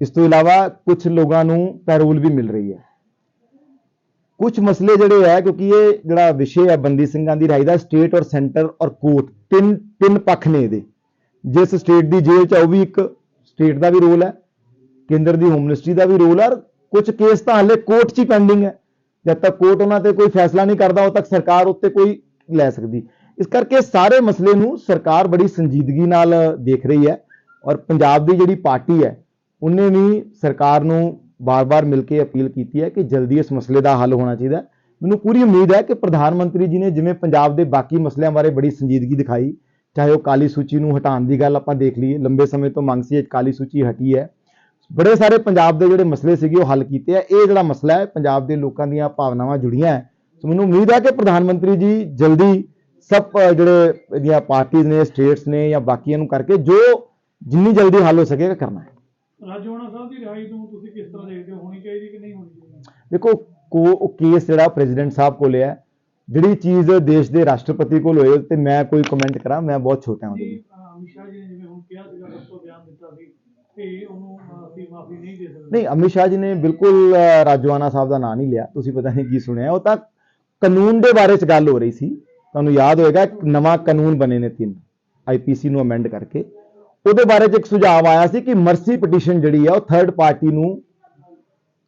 ਇਸ ਤੋਂ ਇਲਾਵਾ ਕੁਝ ਲੋਕਾਂ ਨੂੰ ਪੈਰੋਲ ਵੀ ਮਿਲ ਰਹੀ ਹੈ। ਕੁਝ ਮਸਲੇ ਜਿਹੜੇ ਹੈ, ਕਿਉਂਕਿ ਇਹ ਜਿਹੜਾ ਵਿਸ਼ੇ ਹੈ ਬੰਦੀ ਸਿੰਘਾਂ ਦੀ ਰਾਈ ਦਾ, ਸਟੇਟ ਔਰ ਸੈਂਟਰ ਔਰ ਕੋਰਟ, ਤਿੰਨ ਤਿੰਨ ਪੱਖ ਨੇ ਇਹਦੇ। ਜਿਸ ਸਟੇਟ ਦੀ ਜੇਲ੍ਹ 'ਚ ਉਹ ਵੀ ਇੱਕ ਸਟੇਟ ਦਾ ਵੀ ਰੋਲ ਹੈ, ਕੇਂਦਰ ਦੀ ਹੋਮ ਮਿਨਿਸਟਰੀ ਦਾ ਵੀ ਰੋਲ ਹੈ, ਔਰ ਕੁਝ ਕੇਸ ਤਾਂ ਹਲੇ ਕੋਰਟ 'ਚ ਹੀ ਪੈਂਡਿੰਗ ਹੈ। ਜਦ ਤੱਕ ਕੋਰਟ ਉਹਨਾਂ ਤੇ ਕੋਈ ਫੈਸਲਾ ਨਹੀਂ ਕਰਦਾ, ਉਦ ਤੱਕ ਸਰਕਾਰ ਉੱਤੇ ਕੋਈ ਲੈ ਸਕਦੀ। ਇਸ ਕਰਕੇ ਸਾਰੇ ਮਸਲੇ ਨੂੰ ਸਰਕਾਰ ਬੜੀ ਸੰਜੀਦਗੀ ਨਾਲ ਦੇਖ ਰਹੀ ਹੈ, ਔਰ ਪੰਜਾਬ ਦੀ ਜਿਹੜੀ ਪਾਰਟੀ ਹੈ ਉਹਨੇ ਵੀ ਸਰਕਾਰ ਨੂੰ ਬਾਰ-ਬਾਰ ਮਿਲ ਕੇ ਅਪੀਲ ਕੀਤੀ ਹੈ ਕਿ ਜਲਦੀ ਇਸ ਮਸਲੇ ਦਾ ਹੱਲ ਹੋਣਾ ਚਾਹੀਦਾ ਮੈਨੂੰ ਪੂਰੀ ਉਮੀਦ ਹੈ ਕਿ ਪ੍ਰਧਾਨ ਮੰਤਰੀ ਜੀ ਨੇ ਜਿਵੇਂ ਪੰਜਾਬ ਦੇ ਬਾਕੀ ਮਸਲਿਆਂ ਬਾਰੇ ਬੜੀ ਸੰਜੀਦਗੀ ਦਿਖਾਈ, ਚਾਹੇ ਉਹ ਕਾਲੀ ਸੂਚੀ ਨੂੰ ਹਟਾਉਣ ਦੀ ਗੱਲ ਆਪਾਂ ਦੇਖ ਲਈਏ, ਲੰਬੇ ਸਮੇਂ ਤੋਂ ਮੰਗ ਸੀ ਕਾਲੀ ਸੂਚੀ ਹਟੀ ਹੈ। ਬੜੇ ਸਾਰੇ ਪੰਜਾਬ ਦੇ ਜਿਹੜੇ ਮਸਲੇ ਸੀਗੇ ਉਹ ਹੱਲ ਕੀਤੇ ਆ। ਇਹ ਜਿਹੜਾ ਮਸਲਾ ਹੈ, ਪੰਜਾਬ ਦੇ ਲੋਕਾਂ ਦੀਆਂ ਭਾਵਨਾਵਾਂ ਜੁੜੀਆਂ ਹੈ। ਸੋ ਮੈਨੂੰ ਉਮੀਦ ਹੈ ਕਿ ਪ੍ਰਧਾਨ ਮੰਤਰੀ ਜੀ ਜਲਦੀ ਸਭ ਜਿਹੜੇ ਇਹਦੀਆਂ ਪਾਰਟੀਆਂ ਨੇ, ਸਟੇਟਸ ਨੇ ਜਾਂ ਬਾਕੀਆਂ ਨੂੰ ਕਰਕੇ ਜੋ ਜਿੰਨੀ ਜਲਦੀ ਹੱਲ ਹੋ ਸਕੇਗਾ ਕਰਨਾ ਹੈ। ਰਾਜੋਆਣਾ ਸਾਹਿਬ ਦੀ ਰਿਹਾਈ ਨੂੰ ਤੁਸੀਂ ਕਿਸ ਤਰ੍ਹਾਂ ਦੇਖਦੇ ਹੋ? ਹੋਣੀ ਚਾਹੀਦੀ ਕਿ ਨਹੀਂ ਹੋਣੀ ਚਾਹੀਦੀ? ਦੇਖੋ ਕੋ ਕੇਸ ਜਿਹੜਾ ਪ੍ਰੈਜ਼ੀਡੈਂਟ ਸਾਹਿਬ ਕੋਲ ਹੈ ਜਿਹੜੀ ਚੀਜ਼ ਦੇਸ਼ ਦੇ ਰਾਸ਼ਟਰਪਤੀ ਕੋਲ ਹੋਏ ਤੇ ਮੈਂ ਕੋਈ ਕਮੈਂਟ ਕਰਾਂ ਮੈਂ ਬਹੁਤ ਛੋਟਾ ਹਾਂ ਉਹਦੇ ਜੀ ਲਈ। ਅਹ, ਅਮਿਤ ਸ਼ਾਹ ਜੀ ਨੇ ਜਿਵੇਂ ਹੁਣ ਕਿਹਾ ਸੀਗਾ ਉਸ ਤੋਂ ਬਿਆਨ ਦਿੱਤਾ ਸੀ ਕਿ ਉਹਨੂੰ ਅਹ, ਅਸੀਂ ਮਾਫੀ ਨਹੀਂ ਦੇ ਸਕਦੇ। ਨਹੀਂ ਅਮਿਤ ਸ਼ਾਹ ਜੀ ਨੇ ਬਿਲਕੁਲ ਰਾਜੋਆਣਾ ਸਾਹਿਬ ਦਾ ਨਾਂ ਨਹੀਂ ਲਿਆ ਤੁਸੀਂ ਪਤਾ ਨਹੀਂ ਕੀ ਸੁਣਿਆ। ਉਹ ਤਾਂ ਕਾਨੂੰਨ ਦੇ ਬਾਰੇ ਚ ਗੱਲ ਹੋ ਰਹੀ ਸੀ। ਤੁਹਾਨੂੰ ਯਾਦ ਹੋਏਗਾ ਇੱਕ ਨਵਾਂ ਕਾਨੂੰਨ ਬਣੇ ਨੇ ਤਿੰਨ ਆਈਪੀਸੀ ਨੂੰ ਅਮੈਂਡ ਕਰਕੇ। ਉਹਦੇ ਬਾਰੇ ਚ ਇੱਕ ਸੁਝਾਅ ਆਇਆ ਸੀ ਕਿ ਮਰਸੀ ਪਟੀਸ਼ਨ ਜਿਹੜੀ ਆ ਉਹ ਥਰਡ ਪਾਰਟੀ ਨੂੰ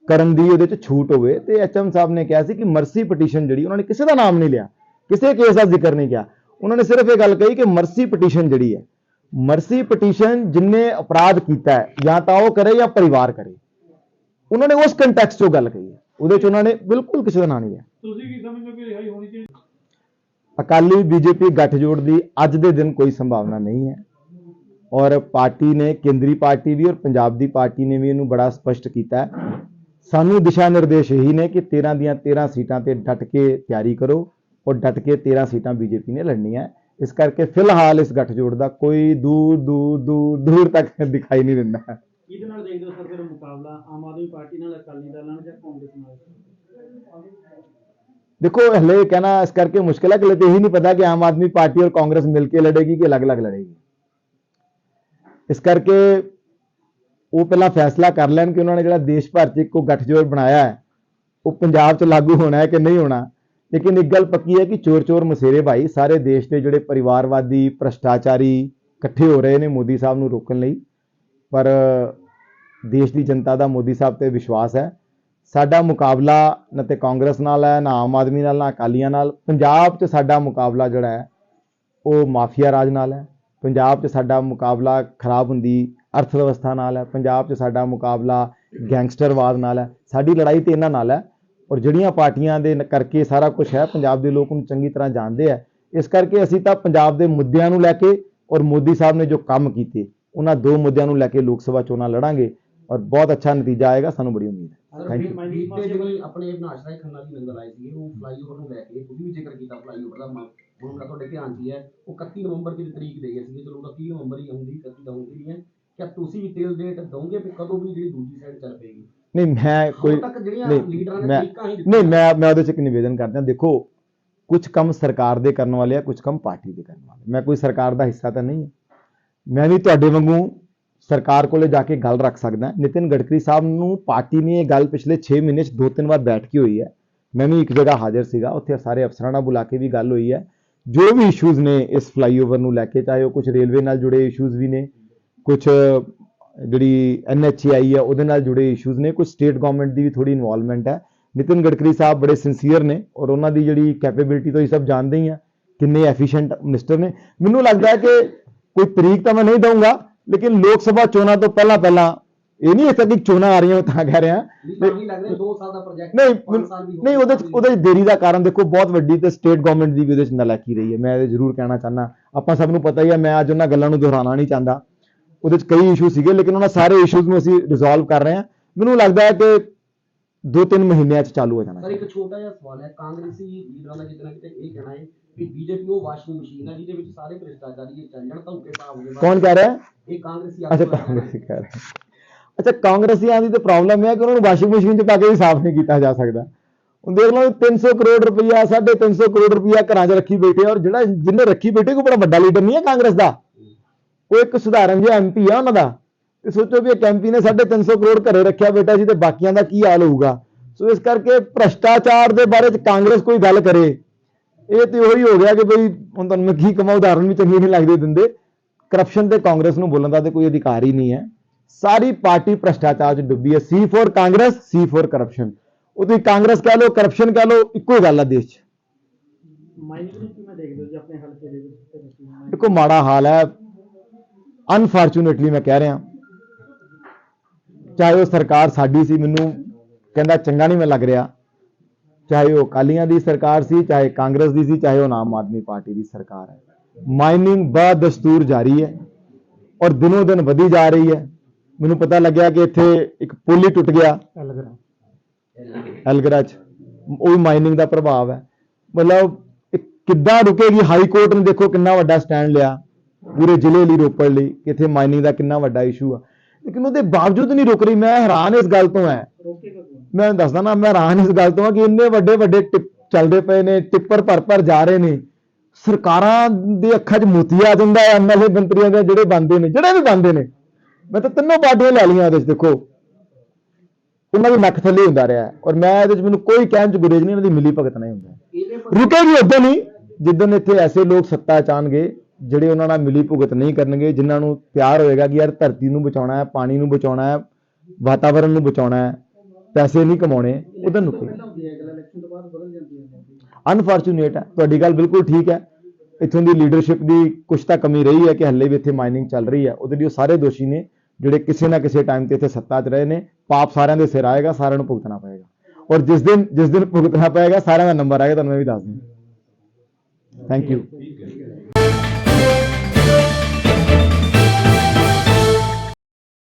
ਕਰਨ ਦੀ ਉਹਦੇ ਚ ਛੂਟ ਹੋਵੇ ਤੇ ਐਚਐਮ ਸਾਹਿਬ ਨੇ ਕਿਹਾ ਸੀ ਕਿ ਮਰਸੀ ਪਟੀਸ਼ਨ ਜਿਹੜੀ ਉਹਨਾਂ ਨੇ ਕਿਸੇ ਦਾ ਨਾਮ ਨਹੀਂ ਲਿਆ ਕਿਸੇ ਕੇਸ ਦਾ ਜ਼ਿਕਰ ਨਹੀਂ ਕੀਤਾ ਉਹਨਾਂ ਨੇ ਸਿਰਫ ਇਹ ਗੱਲ ਕਹੀ ਕਿ ਮਰਸੀ ਪਟੀਸ਼ਨ ਜਿਹੜੀ ਹੈ ਮਰਸੀ ਪਟੀਸ਼ਨ ਜਿਨਨੇ ਅਪਰਾਧ ਕੀਤਾ ਹੈ ਜਾਂ ਤਾਂ ਉਹ ਕਰੇ ਜਾਂ ਪਰਿਵਾਰ ਕਰੇ। ਉਹਨਾਂ ਨੇ ਉਸ ਕੰਟੈਕਸਟ 'ਚੋਂ ਗੱਲ ਕਹੀ ਹੈ। ਉਹਦੇ 'ਚ ਉਹਨਾਂ ਨੇ ਬਿਲਕੁਲ ਕਿਸੇ ਦਾ ਨਾਂ ਨਹੀਂ ਲਿਆ। ਤੁਸੀਂ ਕੀ ਸਮਝਦੇ ਹੋ ਕਿ ਰਿਹਾਈ ਹੋਣੀ ਚਾਹੀਦੀ? ਅਕਾਲੀ ਬੀਜੇਪੀ ਗੱਠਜੋੜ ਦੀ ਅੱਜ ਦੇ ਦਿਨ ਕੋਈ ਸੰਭਾਵਨਾ ਨਹੀਂ ਹੈ। ਔਰ ਪਾਰਟੀ ਨੇ ਕੇਂਦਰੀ ਪਾਰਟੀ ਵੀ ਔਰ ਪੰਜਾਬ ਦੀ ਪਾਰਟੀ ਨੇ ਵੀ ਇਹਨੂੰ ਬੜਾ ਸਪਸ਼ਟ ਕੀਤਾ ਹੈ। ਸਾਨੂੰ ਦਿਸ਼ਾ ਨਿਰਦੇਸ਼ ਇਹੀ ਨੇ ਕਿ 13 ਦੀਆਂ 13 ਸੀਟਾਂ ਤੇ ਡਟ ਕੇ ਤਿਆਰੀ ਕਰੋ ਔਰ ਡਟ ਕੇ 13 ਸੀਟਾਂ ਬੀਜੇਪੀ ਨੇ ਲੜਨੀਆਂ ਹੈ। ਇਸ ਕਰਕੇ ਫਿਲਹਾਲ ਇਸ ਗੱਠਜੋੜ ਦਾ ਕੋਈ ਦੂਰ ਦੂਰ ਦੂਰ ਦੂਰ ਤੱਕ ਦਿਖਾਈ ਨਹੀਂ ਦਿੰਦਾ। ਹੈ ਇਹਦੇ ਨਾਲ ਦੇਖਦੇ ਹੋ ਸਰ ਫਿਰ ਮੁਕਾਬਲਾ? ਆਮ ਆਦਮੀ ਪਾਰਟੀ ਨਾਲ ਅਕਾਲੀ ਦਲ ਨਾਲ ਜਾਂ ਕਾਂਗਰਸ ਨਾਲ? ਦੇਖੋ ਹਲੇ ਕਹਿਣਾ ਇਸ ਕਰਕੇ ਮੁਸ਼ਕਿਲ ਹੈ ਕਿ ਹਲੇ ਤੇ ਇਹੀ ਨਹੀਂ ਪਤਾ ਕਿ ਆਮ ਆਦਮੀ ਪਾਰਟੀ ਔਰ ਕਾਂਗਰਸ ਮਿਲ ਕੇ ਲੜੇਗੀ ਕਿ ਅਲੱਗ-ਅਲੱਗ ਲੜੇਗੀ। ਇਸ ਕਰਕੇ ਉਹ ਪਹਿਲਾਂ ਫੈਸਲਾ ਕਰ ਲੈਣ ਕਿ ਉਹਨਾਂ ਨੇ ਜਿਹੜਾ ਦੇਸ਼ ਭਰ 'ਚ ਇੱਕੋ ਗੱਠਜੋੜ ਬਣਾਇਆ ਹੈ, ਉਹ ਪੰਜਾਬ 'ਚ ਲਾਗੂ ਹੋਣਾ ਹੈ ਕਿ ਨਹੀਂ ਹੋਣਾ। ਲੇਕਿਨ ਇੱਕ ਗੱਲ ਪੱਕੀ ਹੈ ਕਿ ਚੋਰ-ਚੋਰ ਮਸੇਰੇ ਭਾਈ, ਸਾਰੇ ਦੇਸ਼ ਦੇ ਜਿਹੜੇ ਪਰਿਵਾਰਵਾਦੀ, ਭ੍ਰਸ਼ਟਾਚਾਰੀ ਇਕੱਠੇ ਹੋ ਰਹੇ ਨੇ ਮੋਦੀ ਸਾਹਿਬ ਨੂੰ ਰੋਕਣ ਲਈ। ਪਰ ਦੇਸ਼ ਦੀ ਜਨਤਾ ਦਾ ਮੋਦੀ ਸਾਹਿਬ ਤੇ ਵਿਸ਼ਵਾਸ ਹੈ। ਸਾਡਾ ਮੁਕਾਬਲਾ ਨਾ ਤੇ ਕਾਂਗਰਸ ਨਾਲ ਹੈ, ਨਾ ਆਮ ਆਦਮੀ ਨਾਲ, ਨਾ ਅਕਾਲੀਆਂ ਨਾਲ। ਪੰਜਾਬ 'ਚ ਸਾਡਾ ਮੁਕਾਬਲਾ ਜਿਹੜਾ ਹੈ, ਉਹ ਮਾਫੀਆ ਰਾਜ ਨਾਲ ਹੈ। ਪੰਜਾਬ 'ਚ ਸਾਡਾ ਮੁਕਾਬਲਾ ਖਰਾਬ ਹੁੰਦੀ ਅਰਥ ਵਿਵਸਥਾ ਨਾਲ ਹੈ, ਪੰਜਾਬ 'ਚ ਸਾਡਾ ਮੁਕਾਬਲਾ ਗੈਂਗਸਟਰਵਾਦ ਨਾਲ ਹੈ, ਸਾਡੀ ਲੜਾਈ ਤੇ ਇਹਨਾਂ ਨਾਲ ਹੈ, ਔਰ ਜਿਹੜੀਆਂ ਪਾਰਟੀਆਂ ਦੇ ਕਰਕੇ ਸਾਰਾ ਕੁਝ ਹੈ, ਪੰਜਾਬ ਦੇ ਲੋਕ ਨੂੰ ਚੰਗੀ ਤਰ੍ਹਾਂ ਜਾਣਦੇ ਆ ਇਸ ਕਰਕੇ ਅਸੀਂ ਤਾਂ ਪੰਜਾਬ ਦੇ ਮੁੱਦਿਆਂ ਨੂੰ ਲੈ ਕੇ ਔਰ ਮੋਦੀ ਸਾਹਿਬ ਨੇ ਜੋ ਕੰਮ ਕੀਤੇ, ਉਹਨਾਂ ਦੋ ਮੁੱਦਿਆਂ ਨੂੰ ਲੈ ਕੇ ਲੋਕ ਸਭਾ ਚੋਣਾਂ ਲੜਾਂਗੇ ਔਰ ਬਹੁਤ ਅੱਛਾ ਨਤੀਜਾ ਆਏਗਾ ਸਾਨੂੰ ਬੜੀ ਉਮੀਦ ਹੈ। ਥੈਂਕ ਯੂ ਬੀਤੇ ਜਿਹੜੇ ਆਪਣੇ ਅਵਿਨਾਸ਼ ਰਾਏ ਖੰਨਾ ਦੀ ਨੰਗਲ ਆਏ ਸੀਗੇ ਉਹ ਫਲਾਈਓਵਰ ਨੂੰ ਲੈ ਕੇ ਤੁਸੀਂ ਵੀ ਜ਼ਿਕਰ ਕੀਤਾ ਫਲਾਈਓਵਰ ਦਾ ਮ- ਹੁਣ ਮੇਰਾ ਤੁਹਾਡੇ ਧਿਆਨ 'ਚ ਹੀ ਹੈ। ਉਹ 31 ਨਵੰਬਰ ਦੀ ਤਰੀਕ ਦੇ ਗਏ ਸੀਗੇ। ਚਲੋ ਉਹਦਾ 30 ਨਵੰਬਰ ਹੀ ਹੁੰਦੀ 31 ਤਾਂ ਹੁੰਦੀ ਨਹੀਂ ਹੈ। ਕਿ ਤੁਸੀਂ ਟਿਲ ਡੇਟ ਦੋਗੇ ਵੀ ਕਦੋਂ ਵੀ ਜਿਹੜੀ ਦੂਜੀ ਸਾਈਡ ਚੱਲ ਪਏਗੀ? ਨਹੀਂ ਮੈਂ ਕੋਈ ਹੁਣ ਤੱਕ ਜਿਹੜੀਆਂ ਨਹੀਂ, ਲੀਡਰਾਂ ਨੇ ਮੈਂ- ਤਰੀਕਾਂ ਹੀ ਨਹੀਂ ਮੈਂ ਮੈਂ ਉਹਦੇ 'ਚ ਇੱਕ ਨਿਵੇਦਨ ਕਰਦਾ ਦੇਖੋ ਕੁਝ ਕੰਮ ਸਰਕਾਰ ਦੇ ਕਰਨ ਵਾਲੇ ਆ ਕੁਝ ਕੰਮ ਪਾਰਟੀ ਦੇ ਕਰਨ ਵਾਲੇ ਮੈਂ ਕੋਈ ਸਰਕਾਰ ਦਾ ਹਿੱਸਾ ਤਾਂ ਨਹੀਂ ਹਾਂ। ਮੈਂ ਵੀ ਤੁਹਾਡੇ ਵਾਂਗੂ ਸਰਕਾਰ ਕੋਲੇ ਜਾ ਕੇ ਗੱਲ ਰੱਖ ਸਕਦਾ ਨਿਤਿਨ ਗਡਕਰੀ ਸਾਹਿਬ ਨੂੰ ਪਾਰਟੀ ਨੇ ਇਹ ਗੱਲ ਪਿਛਲੇ 6 ਮਹੀਨੇ 'ਚ ਦੋ ਤਿੰਨ ਵਾਰ ਬੈਠ ਕੇ ਹੋਈ ਹੈ। ਮੈਂ ਵੀ ਇੱਕ ਜਗ੍ਹਾ ਹਾਜ਼ਰ ਸੀਗਾ, ਉੱਥੇ ਸਾਰੇ ਅਫਸਰਾਂ ਨਾਲ ਬੁਲਾ ਕੇ ਵੀ ਗੱਲ ਹੋਈ ਹੈ। ਜੋ ਵੀ ਇਸ਼ੂਜ਼ ਨੇ ਇਸ ਫਲਾਈਓਵਰ ਨੂੰ ਲੈ ਕੇ, ਚਾਹੇ ਉਹ ਕੁਝ ਰੇਲਵੇ ਨਾਲ ਜੁੜੇ ਇਸ਼ੂਜ਼ ਵੀ ਨੇ ਕੁਝ ਜਿਹੜੀ ਐਨਐਚਆਈ ਹੈ, ਉਹਦੇ ਨਾਲ ਜੁੜੇ ਇਸ਼ੂਜ਼ ਨੇ ਕੁਝ ਸਟੇਟ ਗਵਰਨਮੈਂਟ ਦੀ ਵੀ ਥੋੜੀ ਇਨਵੋਲਵਮੈਂਟ ਹੈ। ਨਿਤਿਨ ਗਡਕਰੀ ਸਾਹਿਬ ਬੜੇ ਸਿੰਸੀਅਰ ਨੇ ਔਰ ਉਹਨਾਂ ਦੀ ਜਿਹੜੀ ਕੈਪੇਬਿਲਿਟੀ ਤੋਂ ਹੀ ਸਭ ਜਾਣਦੇ ਹੀ ਆ, ਕਿੰਨੇ ਐਫੀਸ਼ੀਐਂਟ ਮਿਨਿਸਟਰ ਨੇ। ਮੈਨੂੰ ਲੱਗਦਾ ਹੈ ਕਿ ਕੋਈ ਤਰੀਕ ਤਾਂ ਮੈਂ ਨਹੀਂ ਦਊਂਗਾ ਲੇਕਿਨ ਲੋਕ ਸਭਾ ਚੋਣਾਂ ਤੋਂ ਪਹਿਲਾਂ ਪਹਿਲਾਂ ਇਹ ਨਹੀਂ ਇੱਥੇ ਤੱਕ ਚੋਣਾਂ ਆ ਰਹੀਆਂ ਤਾਂ ਕਹਿ ਰਿਹਾ। ਲੀਡਰ ਵੀ ਲੱਗ ਰਿਹਾ 2 ਸਾਲ ਦਾ ਪ੍ਰੋਜੈਕਟ ਨਹੀਂ 5 ਸਾਲ ਵੀ ਹੋ ਨਹੀਂ ਉਹਦੇ ਉਹਦੇ ਦੇਰੀ ਦਾ ਕਾਰਨ ਦੇਖੋ ਬਹੁਤ ਵੱਡੀ ਤੇ ਸਟੇਟ ਗਵਰਨਮੈਂਟ ਦੀ ਵੀ ਉਹਦੇ 'ਚ ਨਲਾਇਕੀ ਰਹੀ ਹੈ। ਮੈਂ ਇਹ ਜ਼ਰੂਰ ਕਹਿਣਾ ਚਾਹਨਾ ਆਪਾਂ ਸਭ ਨੂੰ ਪਤਾ ਹੀ ਹੈ ਮੈਂ ਅੱਜ ਉਹਨਾਂ ਗੱਲਾਂ ਨੂੰ ਦੁਹਰਾਉਣਾ ਨਹੀਂ ਚਾਹੁੰਦਾ। ਉਹਦੇ 'ਚ ਕਈ ਇਸ਼ੂ ਸੀਗੇ ਲੇਕਿਨ ਉਹਨਾਂ ਸਾਰੇ ਇਸ਼ੂਜ਼ ਨੂੰ ਅਸੀਂ ਰਿਜ਼ੋਲਵ ਕਰ ਰਹੇ ਹਾਂ। ਮੈਨੂੰ ਲੱਗਦਾ ਹੈ ਕਿ ਦੋ ਤਿੰਨ ਮਹੀਨਿਆਂ 'ਚ ਚਾਲੂ ਹੋ ਜਾਣਾ ਸਰ ਇੱਕ ਛੋਟਾ ਜਿਹਾ ਸਵਾਲ ਹੈ ਕਾਂਗਰਸੀ ਲੀਡਰਾਂ ਦਾ ਕਿਤੇ ਨਾ ਕਿਤੇ ਇਹ ਕਹਿਣਾ ਹੈ ਕਿ ਬੀਜੇਪੀ ਉਹ ਵਾਸ਼ਿੰਗ ਮਸ਼ੀਨ ਹੈ ਜਿਹਦੇ ਵਿੱਚ ਸਾਰੇ ਭ੍ਰਿਸ਼ਟਾਚਾਰੀ ਚੱਲ ਜਾਣ ਤਾਂ ਉਕੇ ਭਾਵ ਹੋਗੇ ਕੌਣ ਕਹਿ ਰਿਹਾ? ਹੈ? ਇਹ ਕਾਂਗਰਸੀ ਅੱਛਾ ਆਗੂ ਦਾ ਕਹਿਣਾ ਹੈ। ਕਾਂਗਰਸੀ ਕਹਿ ਰਿਹਾ। ਅੱਛਾ ਕਾਂਗਰਸੀਆਂ ਦੀ ਤਾਂ ਪ੍ਰੋਬਲਮ ਹੈ ਕਿ ਉਹਨਾਂ ਨੂੰ ਵਾਸ਼ਿੰਗ ਮਸ਼ੀਨ 'ਚ ਪਾ ਕੇ ਵੀ ਸਾਫ਼ ਨਹੀਂ ਕੀਤਾ ਜਾ ਸਕਦਾ। ਹੁਣ ਦੇਖ ਲਓ 300 ਕਰੋੜ ਰੁਪਈਆ 350 ਕਰੋੜ ਰੁਪਈਆ ਘਰਾਂ 'ਚ ਰੱਖੀ ਬੈਠੇ ਆ ਔਰ ਜਿਹੜਾ ਜਿਹਨੇ ਰੱਖੀ ਬੈਠੇ ਕੋਈ ਬੜਾ ਵੱਡਾ ਲੀਡਰ ਨਹੀਂ ਹੈ ਕਾਂਗਰਸ ਦਾ। ਉਹ ਇੱਕ ਸੁਧਾਰਨ ਜਿਹਾ ਐਮਪੀ ਆ ਉਹਨਾਂ ਦਾ। ਤੇ ਸੋਚੋ ਵੀ ਇੱਕ ਐਮਪੀ ਨੇ 350 ਕਰੋੜ ਘਰੇ ਰੱਖਿਆ ਬੈਠਾ ਸੀ ਤੇ ਬਾਕੀਆਂ ਦਾ ਕੀ ਹਾਲ ਹੋਊਗਾ। ਸੋ ਇਸ ਕਰਕੇ ਭ੍ਰਸ਼ਟਾਚਾਰ ਦੇ ਬਾਰੇ 'ਚ ਕਾਂਗਰਸ ਕੋਈ ਗੱਲ ਕਰੇ। ਇਹ ਤੇ ਉਹੀ ਹੋ ਗਿਆ ਕਿ ਬਈ ਹੁਣ ਤੁਹਾਨੂੰ ਮੈਂ ਕੀ ਕਮਾ ਉਦਾਹਰਨ ਵੀ ਚੰਗੇ ਨਹੀਂ ਲੱਗਦੇ ਦਿੰਦੇ। ਕਰਪਸ਼ਨ ਤੇ ਕਾਂਗਰਸ ਨੂੰ ਬੋਲਣ ਦਾ ਤੇ ਕੋਈ ਅਧਿਕਾਰ ਹੀ ਨਹੀਂ ਹੈ। ਸਾਰੀ ਪਾਰਟੀ ਭ੍ਰਸ਼ਟਾਚਾਰ 'ਚ ਡੁੱਬੀ ਹੈ। C four Congress C four corruption ਉਹ ਤੁਸੀਂ ਕਾਂਗਰਸ ਕਹਿ ਲਓ ਕਰਪਸ਼ਨ ਕਹਿ ਲਓ, ਇੱਕੋ ਹੀ ਗੱਲ ਹੈ ਦੇਸ਼ 'ਚ। ਦੇਖੋ, ਮਾੜਾ ਹਾਲ ਹੈ। ਅਨਫੋਰਚੂਨੇਟਲੀ ਮੈਂ ਕਹਿ ਰਿਹਾ। ਚਾਹੇ ਉਹ ਸਰਕਾਰ ਸਾਡੀ ਸੀ, ਮੈਨੂੰ ਕਹਿੰਦਾ ਚੰਗਾ ਨਹੀਂ ਮੈਂ ਲੱਗ ਰਿਹਾ। ਚਾਹੇ ਉਹ ਅਕਾਲੀਆਂ ਦੀ ਸਰਕਾਰ ਸੀ, ਚਾਹੇ ਕਾਂਗਰਸ ਦੀ ਸੀ, ਚਾਹੇ ਉਹ ਆਮ ਆਦਮੀ ਪਾਰਟੀ ਦੀ ਸਰਕਾਰ ਹੈ। ਮਾਈਨਿੰਗ ਬਾ ਜਾਰੀ ਹੈ ਔਰ ਦਿਨੋਂ ਦਿਨ ਵਧੀ ਜਾ ਰਹੀ ਹੈ। ਮੈਨੂੰ ਪਤਾ ਲੱਗਿਆ ਕਿ ਇੱਥੇ ਇੱਕ ਪੁਲ ਹੀ ਟੁੱਟ ਗਿਆ। ਐਲਗਰਾ ਚ। ਉਹ ਵੀ ਮਾਈਨਿੰਗ ਦਾ ਪ੍ਰਭਾਵ ਹੈ। ਮਤਲਬ ਕਿੱਦਾਂ ਰੁਕੇਗੀ? ਹਾਈ ਕੋਰਟ ਨੇ ਦੇਖੋ ਕਿੰਨਾ ਵੱਡਾ ਸਟੈਂਡ ਲਿਆ। ਪੂਰੇ ਜ਼ਿਲ੍ਹੇ ਲਈ ਰੋਪੜ ਲਈ ਕਿ ਇੱਥੇ ਮਾਈਨਿੰਗ ਦਾ ਕਿੰਨਾ ਵੱਡਾ ਇਸ਼ੂ ਆ। ਲੇਕਿਨ ਉਹਦੇ ਬਾਵਜੂਦ ਨਹੀਂ ਰੁਕ ਰਹੀ। ਮੈਂ ਹੈਰਾਨ ਇਸ ਗੱਲ ਤੋਂ ਹੈ। ਮੈਂ ਦੱਸਦਾ ਨਾ ਮੈਂ ਹੈਰਾਨ ਇਸ ਗੱਲ ਤੋਂ ਆ ਕਿ ਇੰਨੇ ਵੱਡੇ ਵੱਡੇ ਟਿਪ ਚੱਲਦੇ ਪਏ ਨੇ ਟਿੱਪਰ ਭਰ ਭਰ ਜਾ ਰਹੇ ਨੇ। ਸਰਕਾਰਾਂ ਦੇ ਅੱਖਾਂ 'ਚ ਮੋਤੀ ਆ ਜਾਂਦਾ ਹੈ ਐਮਐਲਏ ਮੰਤਰੀਆਂ ਦੇ ਜਿਹੜੇ ਬੰਦੇ ਨੇ ਜਿਹੜੇ ਵੀ ਬੰਦੇ ਨੇ। ਮੈਂ ਤਾਂ ਤਿੰਨੋਂ ਪਾਰਟੀਆਂ ਲੈ ਲਈਆਂ ਉਹਦੇ 'ਚ ਦੇਖੋ। ਉਹਨਾਂ ਦੀ ਨੱਕ ਥੱਲੇ ਹੁੰਦਾ ਰਿਹਾ। ਔਰ ਮੈਂ ਇਹਦੇ 'ਚ ਮੈਨੂੰ ਕੋਈ ਕਹਿਣ 'ਚ ਗੁਰੇਜ ਨਹੀਂ ਇਹਨਾਂ ਦੀ ਮਿਲੀ ਭਗਤ ਨਹੀਂ ਹੁੰਦਾ। ਪਰ ਰੁਕੇਗੀ ਉਦੋਂ ਨਹੀਂ ਜਿੱਦਣ ਇੱਥੇ ਐਸੇ ਲੋਕ ਸੱਤਾ ਚਾਣਗੇ ਜਿਹੜੇ ਉਹਨਾਂ ਨਾਲ ਮਿਲੀ ਭੁਗਤ ਨਹੀਂ ਕਰਨਗੇ ਜਿਨ੍ਹਾਂ ਨੂੰ ਪਿਆਰ ਹੋਏਗਾ ਕਿ ਯਾਰ ਧਰਤੀ ਨੂੰ ਬਚਾਉਣਾ ਹੈ ਪਾਣੀ ਨੂੰ ਬਚਾਉਣਾ ਹੈ ਵਾਤਾਵਰਣ ਨੂੰ ਬਚਾਉਣਾ ਹੈ। ਪੈਸੇ ਨਹੀਂ ਕਮਾਉਣੇ ਉਦੋਂ ਤੋਂ ਰੁਕੇ ਪਹਿਲਾਂ ਹੁੰਦੀ ਹੈ ਗੱਲ ਇਲੈਕਸ਼ਨ ਤੋਂ ਬਾਅਦ ਬਦਲ ਜਾਂਦੀ ਹੈ ਅਨਫੋਰਚੂਨੇਟ ਹੈ ਤੁਹਾਡੀ ਗੱਲ ਬਿਲਕੁਲ ਠੀਕ ਹੈ। ਇੱਥੋਂ ਦੀ ਲੀਡਰਸ਼ਿਪ ਦੀ ਕੁਛ ਤਾਂ ਕਮੀ ਰਹੀ ਹੈ ਕਿ ਹੱਲੇ ਵੀ ਇੱਥੇ ਮਾਈਨਿੰਗ ਚੱਲ ਰਹੀ ਹੈ। ਉਹਦੇ ਲਈ ਉਹ ਸਾਰੇ ਦੋਸ਼ੀ ਨੇ ਜਿਹੜੇ ਕਿਸੇ ਨਾ ਕਿਸੇ ਟਾਈਮ ਤੇ ਇੱਥੇ ਸੱਤਾ 'ਚ ਰਹੇ ਨੇ ਪਾਪ ਸਾਰਿਆਂ ਦੇ ਸਿਰ ਆਏਗਾ ਸਾਰਿਆਂ ਨੂੰ ਭੁਗਤਣਾ ਪਏਗਾ। ਔਰ ਜਿਸ ਦਿਨ ਜਿਸ ਦਿਨ ਭੁਗਤਣਾ ਪਏਗਾ ਸਾਰਿਆਂ ਦਾ ਨੰਬਰ ਆਏਗਾ ਤੁਹਾਨੂੰ ਮੈਂ ਵੀ ਦੱਸ ਦਿਆਂ ਥੈਂਕ ਯੂ